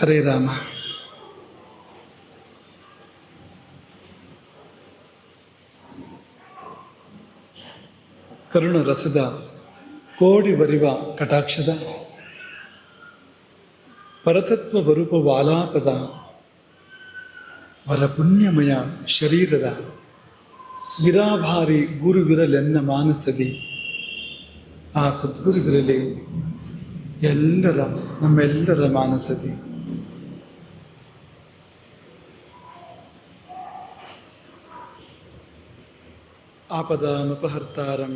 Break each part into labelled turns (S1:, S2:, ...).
S1: ಹರೇ ರಾಮ. ಕರುಣ ರಸದ ಕೋಡಿ ಬರಿವ ಕಟಾಕ್ಷದ. ಪರತತ್ವ ವರೂಪ ವಾಲಾಪದ. ವರಪುಣ್ಯಮಯ ಶರೀರದ. ನಿರಾಭಾರಿ ಗುರುವಿರಲೆನ್ನ ಮಾನಸದಿ. ಆ ಸದ್ಗುರುವಿರಲಿ ಎಲ್ಲರ, ನಮ್ಮೆಲ್ಲರ ಮಾನಸದಿ. ಆಪದಾಮಪಹರ್ತಾರಂ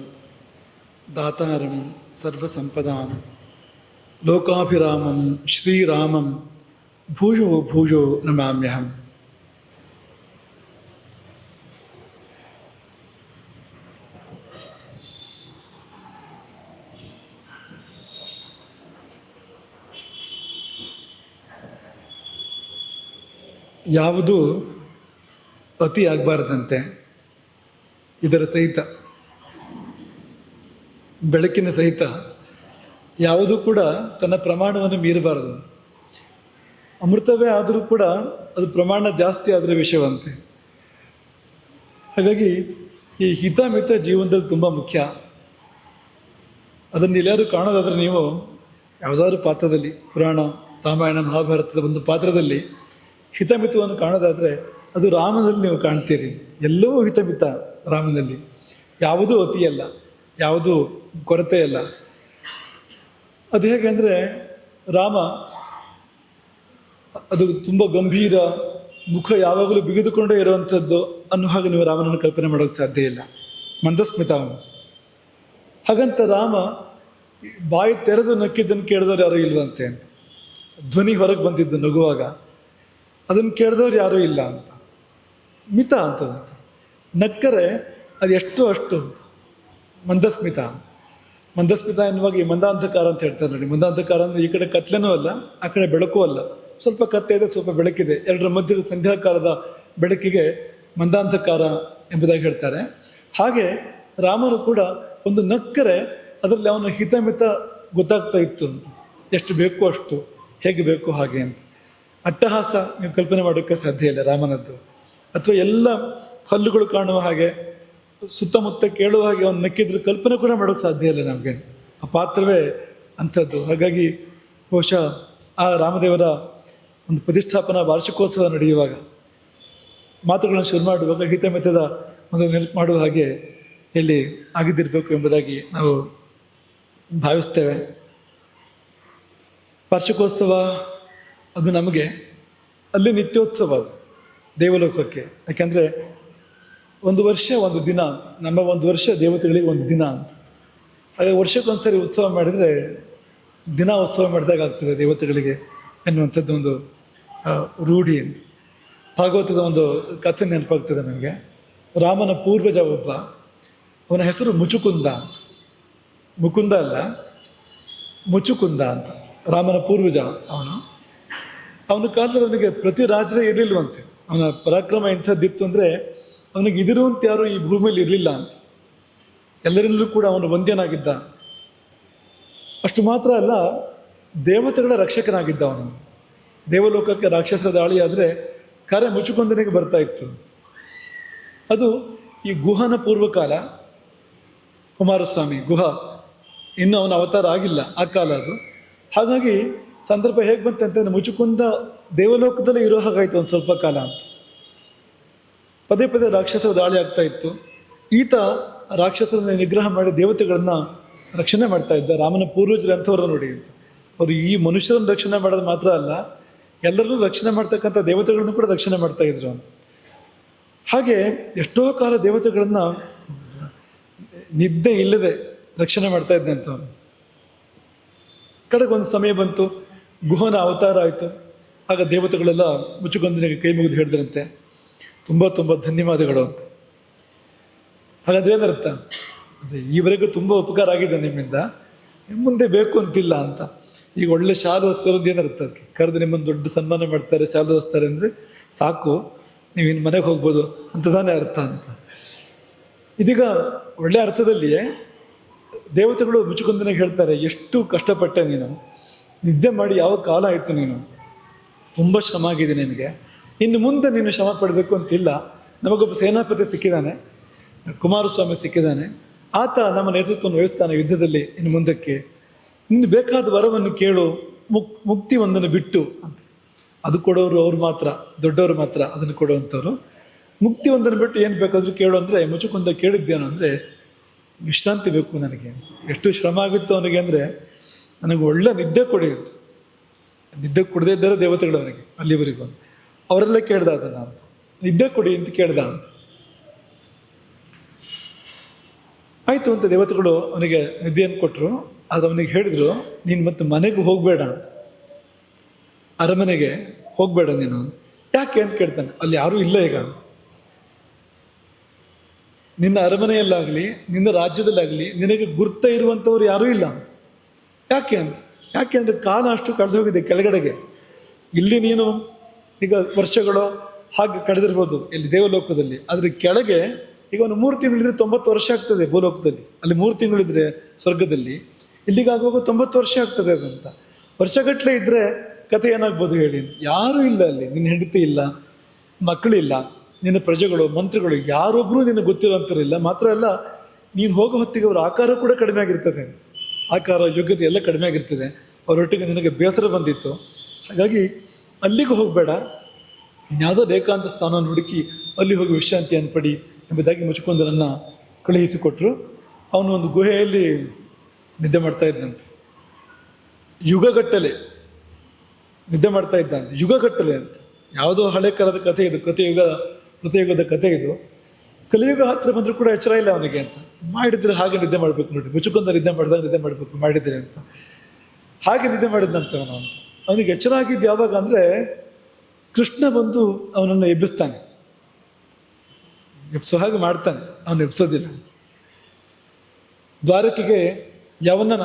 S1: ದಾತಾರಂ ಸರ್ವಸಂಪದಾಂ ಲೋಕಾಭಿರಾಮಂ ಶ್ರೀರಾಮಂ ಭೂಯೋ ಭೂಯೋ ನಮಾಮ್ಯಹಂ ಯಾವುದು ಅತಿ ಆಗಬಾರ್ದಂತೆ. ಇದರ ಸಹಿತ, ಬೆಳಕಿನ ಸಹಿತ ಯಾವುದೂ ಕೂಡ ತನ್ನ ಪ್ರಮಾಣವನ್ನು ಮೀರಬಾರದು. ಅಮೃತವೇ ಆದರೂ ಕೂಡ ಅದು ಪ್ರಮಾಣ ಜಾಸ್ತಿ ಆದರೆ ವಿಷಯವಂತೆ. ಹಾಗಾಗಿ ಈ ಹಿತಮಿತ ಜೀವನದಲ್ಲಿ ತುಂಬ ಮುಖ್ಯ. ಅದನ್ನು ಎಲ್ಲರೂ ಕಾಣೋದಾದರೆ ನೀವು ಯಾವುದಾದ್ರೂ ಪಾತ್ರದಲ್ಲಿ, ಪುರಾಣ, ರಾಮಾಯಣ, ಮಹಾಭಾರತದ ಒಂದು ಪಾತ್ರದಲ್ಲಿ ಹಿತಮಿತವನ್ನು ಕಾಣೋದಾದರೆ ಅದು ರಾಮನಲ್ಲಿ ನೀವು ಕಾಣ್ತೀರಿ. ಎಲ್ಲವೂ ಹಿತಮಿತ. ರಾಮನಲ್ಲಿ. ಯಾವುದೂ ಅತಿಯಲ್ಲ, ಯಾವುದೂ ಕೊರತೆ ಅಲ್ಲ ಅದು ಹೇಗೆ ಅಂದರೆ, ರಾಮ ಅದು ತುಂಬ ಗಂಭೀರ ಮುಖ ಯಾವಾಗಲೂ ಬಿಗಿದುಕೊಂಡೇ ಇರುವಂಥದ್ದು ಅನ್ನೋ ಹಾಗೆ ನೀವು ರಾಮನನ್ನು ಕಲ್ಪನೆ ಮಾಡೋಕ್ಕೆ ಸಾಧ್ಯ ಇಲ್ಲ. ಮಂದಸ್ಮಿತ ಅವನು. ಹಾಗಂತ ರಾಮ ಬಾಯಿ ತೆರೆದು ನಕ್ಕಿದ್ದನ್ನು ಕೇಳಿದವ್ರು ಯಾರೂ ಇಲ್ವಂತೆ ಅಂತ. ಧ್ವನಿ ಹೊರಗೆ ಬಂದಿದ್ದು ನಗುವಾಗ. ಅದನ್ನು ಕೇಳಿದವ್ರು ಯಾರೂ ಇಲ್ಲ ಅಂತ. ಮಿತ ಅಂತ ನಕ್ಕರೆ ಅದು ಎಷ್ಟು ಅಷ್ಟು ಮಂದಸ್ಮಿತ. ಮಂದಸ್ಮಿತ ಎನ್ನುವಾಗ ಈ ಮಂದಾಂಧಕಾರ ಅಂತ ಹೇಳ್ತಾರೆ ನೋಡಿ. ಮಂದಾಂಧಕಾರ ಅಂದರೆ ಈ ಕಡೆ ಕತ್ಲೆನೂ ಅಲ್ಲ, ಆ ಕಡೆ ಬೆಳಕು ಅಲ್ಲ. ಸ್ವಲ್ಪ ಕತ್ತೆ ಇದೆ, ಸ್ವಲ್ಪ ಬೆಳಕಿದೆ. ಎರಡರ ಮಧ್ಯದ ಸಂಧ್ಯಾಕಾಲದ ಬೆಳಕಿಗೆ ಮಂದಾಂಧಕಾರ ಎಂಬುದಾಗಿ ಹೇಳ್ತಾರೆ. ಹಾಗೆ ರಾಮನು ಕೂಡ ಒಂದು ನಕ್ಕರೆ ಅದರಲ್ಲಿ ಅವನ ಹಿತಮಿತ ಗೊತ್ತಾಗ್ತಾ ಇತ್ತು ಅಂತ. ಎಷ್ಟು ಬೇಕೋ ಅಷ್ಟು, ಹೇಗೆ ಬೇಕು ಹಾಗೆ ಅಂತ. ಅಟ್ಟಹಾಸ ನೀವು ಕಲ್ಪನೆ ಮಾಡೋಕ್ಕೆ ಸಾಧ್ಯ ಇಲ್ಲ ರಾಮನದ್ದು. ಅಥವಾ ಎಲ್ಲ ಹಲ್ಲುಗಳು ಕಾಣುವ ಹಾಗೆ, ಸುತ್ತಮುತ್ತ ಕೇಳುವ ಹಾಗೆ ಅವನು ನಕ್ಕಿದ್ರೆ ಕಲ್ಪನೆ ಕೂಡ ಮಾಡೋಕ್ಕೆ ಸಾಧ್ಯ ಇಲ್ಲ ನಮಗೆ. ಆ ಪಾತ್ರವೇ ಅಂಥದ್ದು. ಹಾಗಾಗಿ ಬಹುಶಃ ಆ ರಾಮದೇವರ ಒಂದು ಪ್ರತಿಷ್ಠಾಪನಾ ವಾರ್ಷಿಕೋತ್ಸವ ನಡೆಯುವಾಗ ಮಾತುಗಳನ್ನು ಶುರು ಮಾಡುವಾಗ ಹಿತಮಿತದ ಒಂದು ನೆನಪು ಮಾಡುವ ಹಾಗೆ ಇಲ್ಲಿ ಆಗಿದ್ದಿರಬೇಕು ಎಂಬುದಾಗಿ ನಾವು ಭಾವಿಸ್ತೇವೆ. ವಾರ್ಷಿಕೋತ್ಸವ ಅದು ನಮಗೆ ಅಲ್ಲಿ ನಿತ್ಯೋತ್ಸವ ಅದು. ದೇವಲೋಕಕ್ಕೆ. ಯಾಕೆಂದರೆ ಒಂದು ವರ್ಷ, ಒಂದು ದಿನ, ನಮ್ಮ ಒಂದು ವರ್ಷ ದೇವತೆಗಳಿಗೆ ಒಂದು ದಿನ ಅಂತ. ಹಾಗೆ ವರ್ಷಕ್ಕೊಂದ್ಸರಿ ಉತ್ಸವ ಮಾಡಿದರೆ ದಿನ ಉತ್ಸವ ಮಾಡಿದಾಗ ಆಗ್ತದೆ ದೇವತೆಗಳಿಗೆ ಎನ್ನುವಂಥದ್ದು ಒಂದು ರೂಢಿ ಅಂತ. ಭಾಗವತದ ಒಂದು ಕಥೆ ನೆನಪಾಗ್ತದೆ ನನಗೆ ರಾಮನ ಪೂರ್ವಜ ಒಬ್ಬ, ಅವನ ಹೆಸರು ಮುಚುಕುಂದ ಅಂತ. ಮುಕುಂದ ಅಲ್ಲ, ಮುಚುಕುಂದ ಅಂತ. ರಾಮನ ಪೂರ್ವಜ ಅವನು. ಅವನ ಕಾಲದಲ್ಲಿ ಅವನಿಗೆ ಪ್ರತಿ ರಾಜರೇ ಇರಲಿಲ್ವಂತೆ. ಅವನ ಪರಾಕ್ರಮ ಎಂಥದ್ದಿತ್ತು ಅಂದರೆ, ಅವನಿಗೆ ಇದಿರುವಂತ ಯಾರು ಈ ಭೂಮಿಯಲ್ಲಿ ಇರಲಿಲ್ಲ ಅಂತ. ಎಲ್ಲರಿಂದಲೂ ಕೂಡ ಅವನು ವಂದ್ಯನಾಗಿದ್ದ. ಅಷ್ಟು ಮಾತ್ರ ಅಲ್ಲ, ದೇವತೆಗಳ ರಕ್ಷಕನಾಗಿದ್ದ ಅವನು. ದೇವಲೋಕಕ್ಕೆ ರಾಕ್ಷಸರ ದಾಳಿ ಆದರೆ ಕರೆ ಮುಚ್ಚುಕೊಂದನಿಗೆ ಬರ್ತಾ ಇತ್ತು. ಅದು ಈ ಗುಹನ ಪೂರ್ವಕಾಲ. ಕುಮಾರಸ್ವಾಮಿ ಗುಹ. ಇನ್ನೂ ಅವನ ಅವತಾರ ಆಗಿಲ್ಲ ಆ ಕಾಲ ಅದು. ಹಾಗಾಗಿ ಸಂದರ್ಭ ಹೇಗೆ ಬಂತಂತಂದರೆ ಮುಚುಕುಂದ ದೇವಲೋಕದಲ್ಲೇ ಇರೋ ಹಾಗಾಯಿತು ಒಂದು ಸ್ವಲ್ಪ ಕಾಲ ಅಂತ. ಪದೇ ಪದೇ ರಾಕ್ಷಸರ ದಾಳಿ ಆಗ್ತಾ ಇತ್ತು. ಈತ ರಾಕ್ಷಸರನ್ನು ನಿಗ್ರಹ ಮಾಡಿ ದೇವತೆಗಳನ್ನು ರಕ್ಷಣೆ ಮಾಡ್ತಾ ಇದ್ದ. ರಾಮನ ಪೂರ್ವಜರು ಅಂಥವ್ರನ್ನ ನೋಡಿ ಅಂತ. ಅವರು ಈ ಮನುಷ್ಯರನ್ನು ರಕ್ಷಣೆ ಮಾಡೋದು ಮಾತ್ರ ಅಲ್ಲ, ಎಲ್ಲರನ್ನೂ ರಕ್ಷಣೆ ಮಾಡ್ತಕ್ಕಂಥ ದೇವತೆಗಳನ್ನು ಕೂಡ ರಕ್ಷಣೆ ಮಾಡ್ತಾ ಇದ್ರು ಹಾಗೆ ಎಷ್ಟೋ ಕಾಲ ದೇವತೆಗಳನ್ನು ನಿದ್ದೆ ಇಲ್ಲದೆ ರಕ್ಷಣೆ ಮಾಡ್ತಾ ಅಂತ ಅವನು ಕಡೆಗೆ ಒಂದು ಸಮಯ ಬಂತು, ಗುಹನ ಅವತಾರ ಆಯಿತು. ಆಗ ದೇವತೆಗಳೆಲ್ಲ ಮುಚ್ಚುಗೊಂದನಿಗೆ ಕೈ ಮುಗಿದು ಹೇಳಿದ್ರಂತೆ, ತುಂಬ ತುಂಬ ಧನ್ಯವಾದಗಳು ಅಂತ. ಹಾಗಾದ್ರೆ ಏನರ್ಥ ಈವರೆಗೂ ತುಂಬ ಉಪಕಾರ ಆಗಿದೆ ನಿಮ್ಮಿಂದ, ಮುಂದೆ ಬೇಕು ಅಂತಿಲ್ಲ ಅಂತ. ಈಗ ಒಳ್ಳೆ ಶಾಲು ಹೊಸೋದು ಏನರ್ಥ ಅದಕ್ಕೆ? ಕರೆದು ನಿಮ್ಮನ್ನು ದೊಡ್ಡ ಸನ್ಮಾನ ಮಾಡ್ತಾರೆ, ಶಾಲು ಹೊಸ್ತಾರೆ ಅಂದರೆ ಸಾಕು, ನೀವು ಇನ್ನು ಮನೆಗೆ ಹೋಗ್ಬೋದು ಅಂತ ತಾನೇ ಅರ್ಥ ಅಂತ. ಇದೀಗ ಒಳ್ಳೆ ಅರ್ಥದಲ್ಲಿಯೇ ದೇವತೆಗಳು ಮುಚ್ಚುಕೊಂದನಾಗ ಹೇಳ್ತಾರೆ, ಎಷ್ಟು ಕಷ್ಟಪಟ್ಟೆ ನೀನು, ನಿದ್ದೆ ಮಾಡಿ ಯಾವ ಕಾಲ ಆಯಿತು ನೀನು? ತುಂಬ ಶ್ರಮ ಆಗಿದೆ ನಿನಗೆ. ಇನ್ನು ಮುಂದೆ ನೀನು ಶ್ರಮ ಪಡಬೇಕು ಅಂತಿಲ್ಲ. ನಮಗೊಬ್ಬ ಸೇನಾಪತಿ ಸಿಕ್ಕಿದ್ದಾನೆ, ಕುಮಾರಸ್ವಾಮಿ ಸಿಕ್ಕಿದ್ದಾನೆ. ಆತ ನಮ್ಮ ನೇತೃತ್ವವನ್ನು ವಹಿಸ್ತಾನೆ ಯುದ್ಧದಲ್ಲಿ ಇನ್ನು ಮುಂದಕ್ಕೆ. ನಿನ್ನ ಬೇಕಾದ ವರವನ್ನು ಕೇಳು, ಮುಕ್, ಮುಕ್ತಿ ಒಂದನ್ನು ಬಿಟ್ಟು ಅಂತ. ಅದು ಕೊಡೋರು ಅವ್ರು ಮಾತ್ರ, ದೊಡ್ಡವರು ಮಾತ್ರ ಅದನ್ನು ಕೊಡುವಂಥವ್ರು. ಮುಕ್ತಿ ಒಂದನ್ನು ಬಿಟ್ಟು ಏನು ಬೇಕಾದರೂ ಕೇಳು ಅಂದರೆ, ಮುಚುಕೊಂದ ಕೇಳಿದ್ದೇನು ಅಂದರೆ, ವಿಶ್ರಾಂತಿ ಬೇಕು ನನಗೆ. ಎಷ್ಟು ಶ್ರಮ ಆಗುತ್ತೋ ಅವನಿಗೆ ಅಂದರೆ, ನನಗೆ ಒಳ್ಳೆ ನಿದ್ದೆ ಕೊಡಿ ನಿದ್ದೆ ಕುಡದೇ ಇದ್ದಾರೆ ದೇವತೆಗಳು ಅವರಿಗೆ ಅಲ್ಲಿವರೆಗೂ. ಅವರೆಲ್ಲ ಕೇಳ್ದ ಅದನ್ನು ಅಂತ. ನಿದ್ದೆ ಕೊಡಿ ಅಂತ ಕೇಳ್ದ ಅಂತ. ಆಯಿತು ಅಂತ ದೇವತೆಗಳು ಅವನಿಗೆ ನಿದ್ದೆಯನ್ನು ಕೊಟ್ಟರು ಆದರೆ ಅವನಿಗೆ ಹೇಳಿದರು, ನೀನು ಮತ್ತೆ ಮನೆಗೆ ಹೋಗಬೇಡ ಅರಮನೆಗೆ ಹೋಗಬೇಡ ನೀನು ಯಾಕೆ ಅಂತ ಕೇಳ್ತಾನೆ. ಅಲ್ಲಿ ಯಾರೂ ಇಲ್ಲ ಈಗ ನಿನ್ನ ಅರಮನೆಯಲ್ಲಾಗಲಿ, ನಿನ್ನ ರಾಜ್ಯದಲ್ಲಾಗಲಿ ನಿನಗೆ ಗುರ್ತ ಇರುವಂಥವ್ರು ಯಾರೂ ಇಲ್ಲ ಯಾಕೆ ಅಂತ? ಯಾಕೆ ಅಂದರೆ ಕಾಲ ಅಷ್ಟು ಕಳೆದು ಹೋಗಿದೆ ಕೆಳಗಡೆಗೆ. ಇಲ್ಲಿ ನೀನು ಈಗ ವರ್ಷಗಳು ಹಾಗೆ ಕಳೆದಿರ್ಬೋದು ಇಲ್ಲಿ ದೇವಲೋಕದಲ್ಲಿ. ಆದರೆ ಕೆಳಗೆ ಈಗ ಒಂದು ಮೂರು ತಿಂಗಳಿದ್ರೆ ತೊಂಬತ್ತು ವರ್ಷ ಆಗ್ತದೆ ಭೂಲೋಕದಲ್ಲಿ. ಅಲ್ಲಿ ಮೂರು ತಿಂಗಳಿದ್ರೆ ಸ್ವರ್ಗದಲ್ಲಿ. ಇಲ್ಲಿಗೆ ಆಗುವಾಗ ತೊಂಬತ್ತು ವರ್ಷ ಆಗ್ತದೆ ಅದಂತ. ವರ್ಷಗಟ್ಟಲೆ ಇದ್ದರೆ ಕಥೆ ಏನಾಗ್ಬೋದು ಹೇಳಿ? ಯಾರೂ ಇಲ್ಲ ಅಲ್ಲಿ. ನಿನ್ನ ಹೆಂಡತಿ ಇಲ್ಲ, ಮಕ್ಕಳಿಲ್ಲ, ನಿನ್ನ ಪ್ರಜೆಗಳು, ಮಂತ್ರಿಗಳು ಯಾರೊಬ್ಬರೂ ನಿನಗೆ ಗೊತ್ತಿರೋಂಥವ್ರಿಲ್ಲ ಮಾತ್ರ ಅಲ್ಲ, ನೀನು ಹೋಗೋ ಹೊತ್ತಿಗೆ ಅವರ ಆಕಾರ ಕೂಡ ಕಡಿಮೆ ಆಗಿರ್ತದೆ. ಆಕಾರ, ಯೋಗ್ಯತೆ ಎಲ್ಲ ಕಡಿಮೆ ಆಗಿರ್ತದೆ. ಅವರೊಟ್ಟಿಗೆ ನಿನಗೆ ಬೇಸರ ಬಂದಿತ್ತು. ಹಾಗಾಗಿ ಅಲ್ಲಿಗೂ ಹೋಗಬೇಡ. ಇನ್ಯಾವುದೋ ರೇಖಾಂತ ಸ್ಥಾನವನ್ನು ಹುಡುಕಿ ಅಲ್ಲಿ ಹೋಗಿ ವಿಶ್ರಾಂತಿಯನ್ನು ಪಡಿ ಎಂಬುದಾಗಿ ಮುಚ್ಕೊಂಡರನ್ನು ಕಳುಹಿಸಿಕೊಟ್ರು. ಅವನು ಒಂದು ಗುಹೆಯಲ್ಲಿ ನಿದ್ದೆ ಮಾಡ್ತಾ ಇದ್ದಂತೆ ಯುಗಗಟ್ಟಲೆ ನಿದ್ದೆ ಮಾಡ್ತಾ ಇದ್ದಂತೆ ಯುಗಗಟ್ಟಲೆ ಅಂತ. ಯಾವುದೋ ಹಳೆ ಕಾಲದ ಕಥೆ ಇದು ಕೃತಯುಗ ಕೃತಯುಗದ ಕಥೆ ಇದು. ಕಲಿಯುಗ ಹತ್ರ ಬಂದರೂ ಕೂಡ ಎಚ್ಚರ ಇಲ್ಲ ಅವನಿಗೆ ಅಂತ. ಮಾಡಿದ್ರೆ ಹಾಗೆ ನಿದ್ದೆ ಮಾಡಬೇಕು ನೋಡಿ. ಮುಚ್ಚುಕೊಂಡ ನಿದ್ದೆ ಮಾಡಿದಾಗ ನಿದ್ದೆ ಮಾಡಬೇಕು ಮಾಡಿದರೆ ಅಂತ. ಹಾಗೆ ನಿದ್ದೆ ಮಾಡಿದ್ದಂತೆ ಅವನು ಅಂತ. ಅವನಿಗೆ ಎಚ್ಚರ ಆಗಿದ್ದು ಯಾವಾಗ ಅಂದರೆ ಕೃಷ್ಣ ಬಂದು ಅವನನ್ನು ಎಬ್ಬಿಸ್ತಾನೆ. ಎಬ್ಸೋ ಹಾಗೆ ಮಾಡ್ತಾನೆ, ಅವನು ಎಬ್ಸೋದಿಲ್ಲ. ದ್ವಾರಕೆಗೆ ಯವನನ,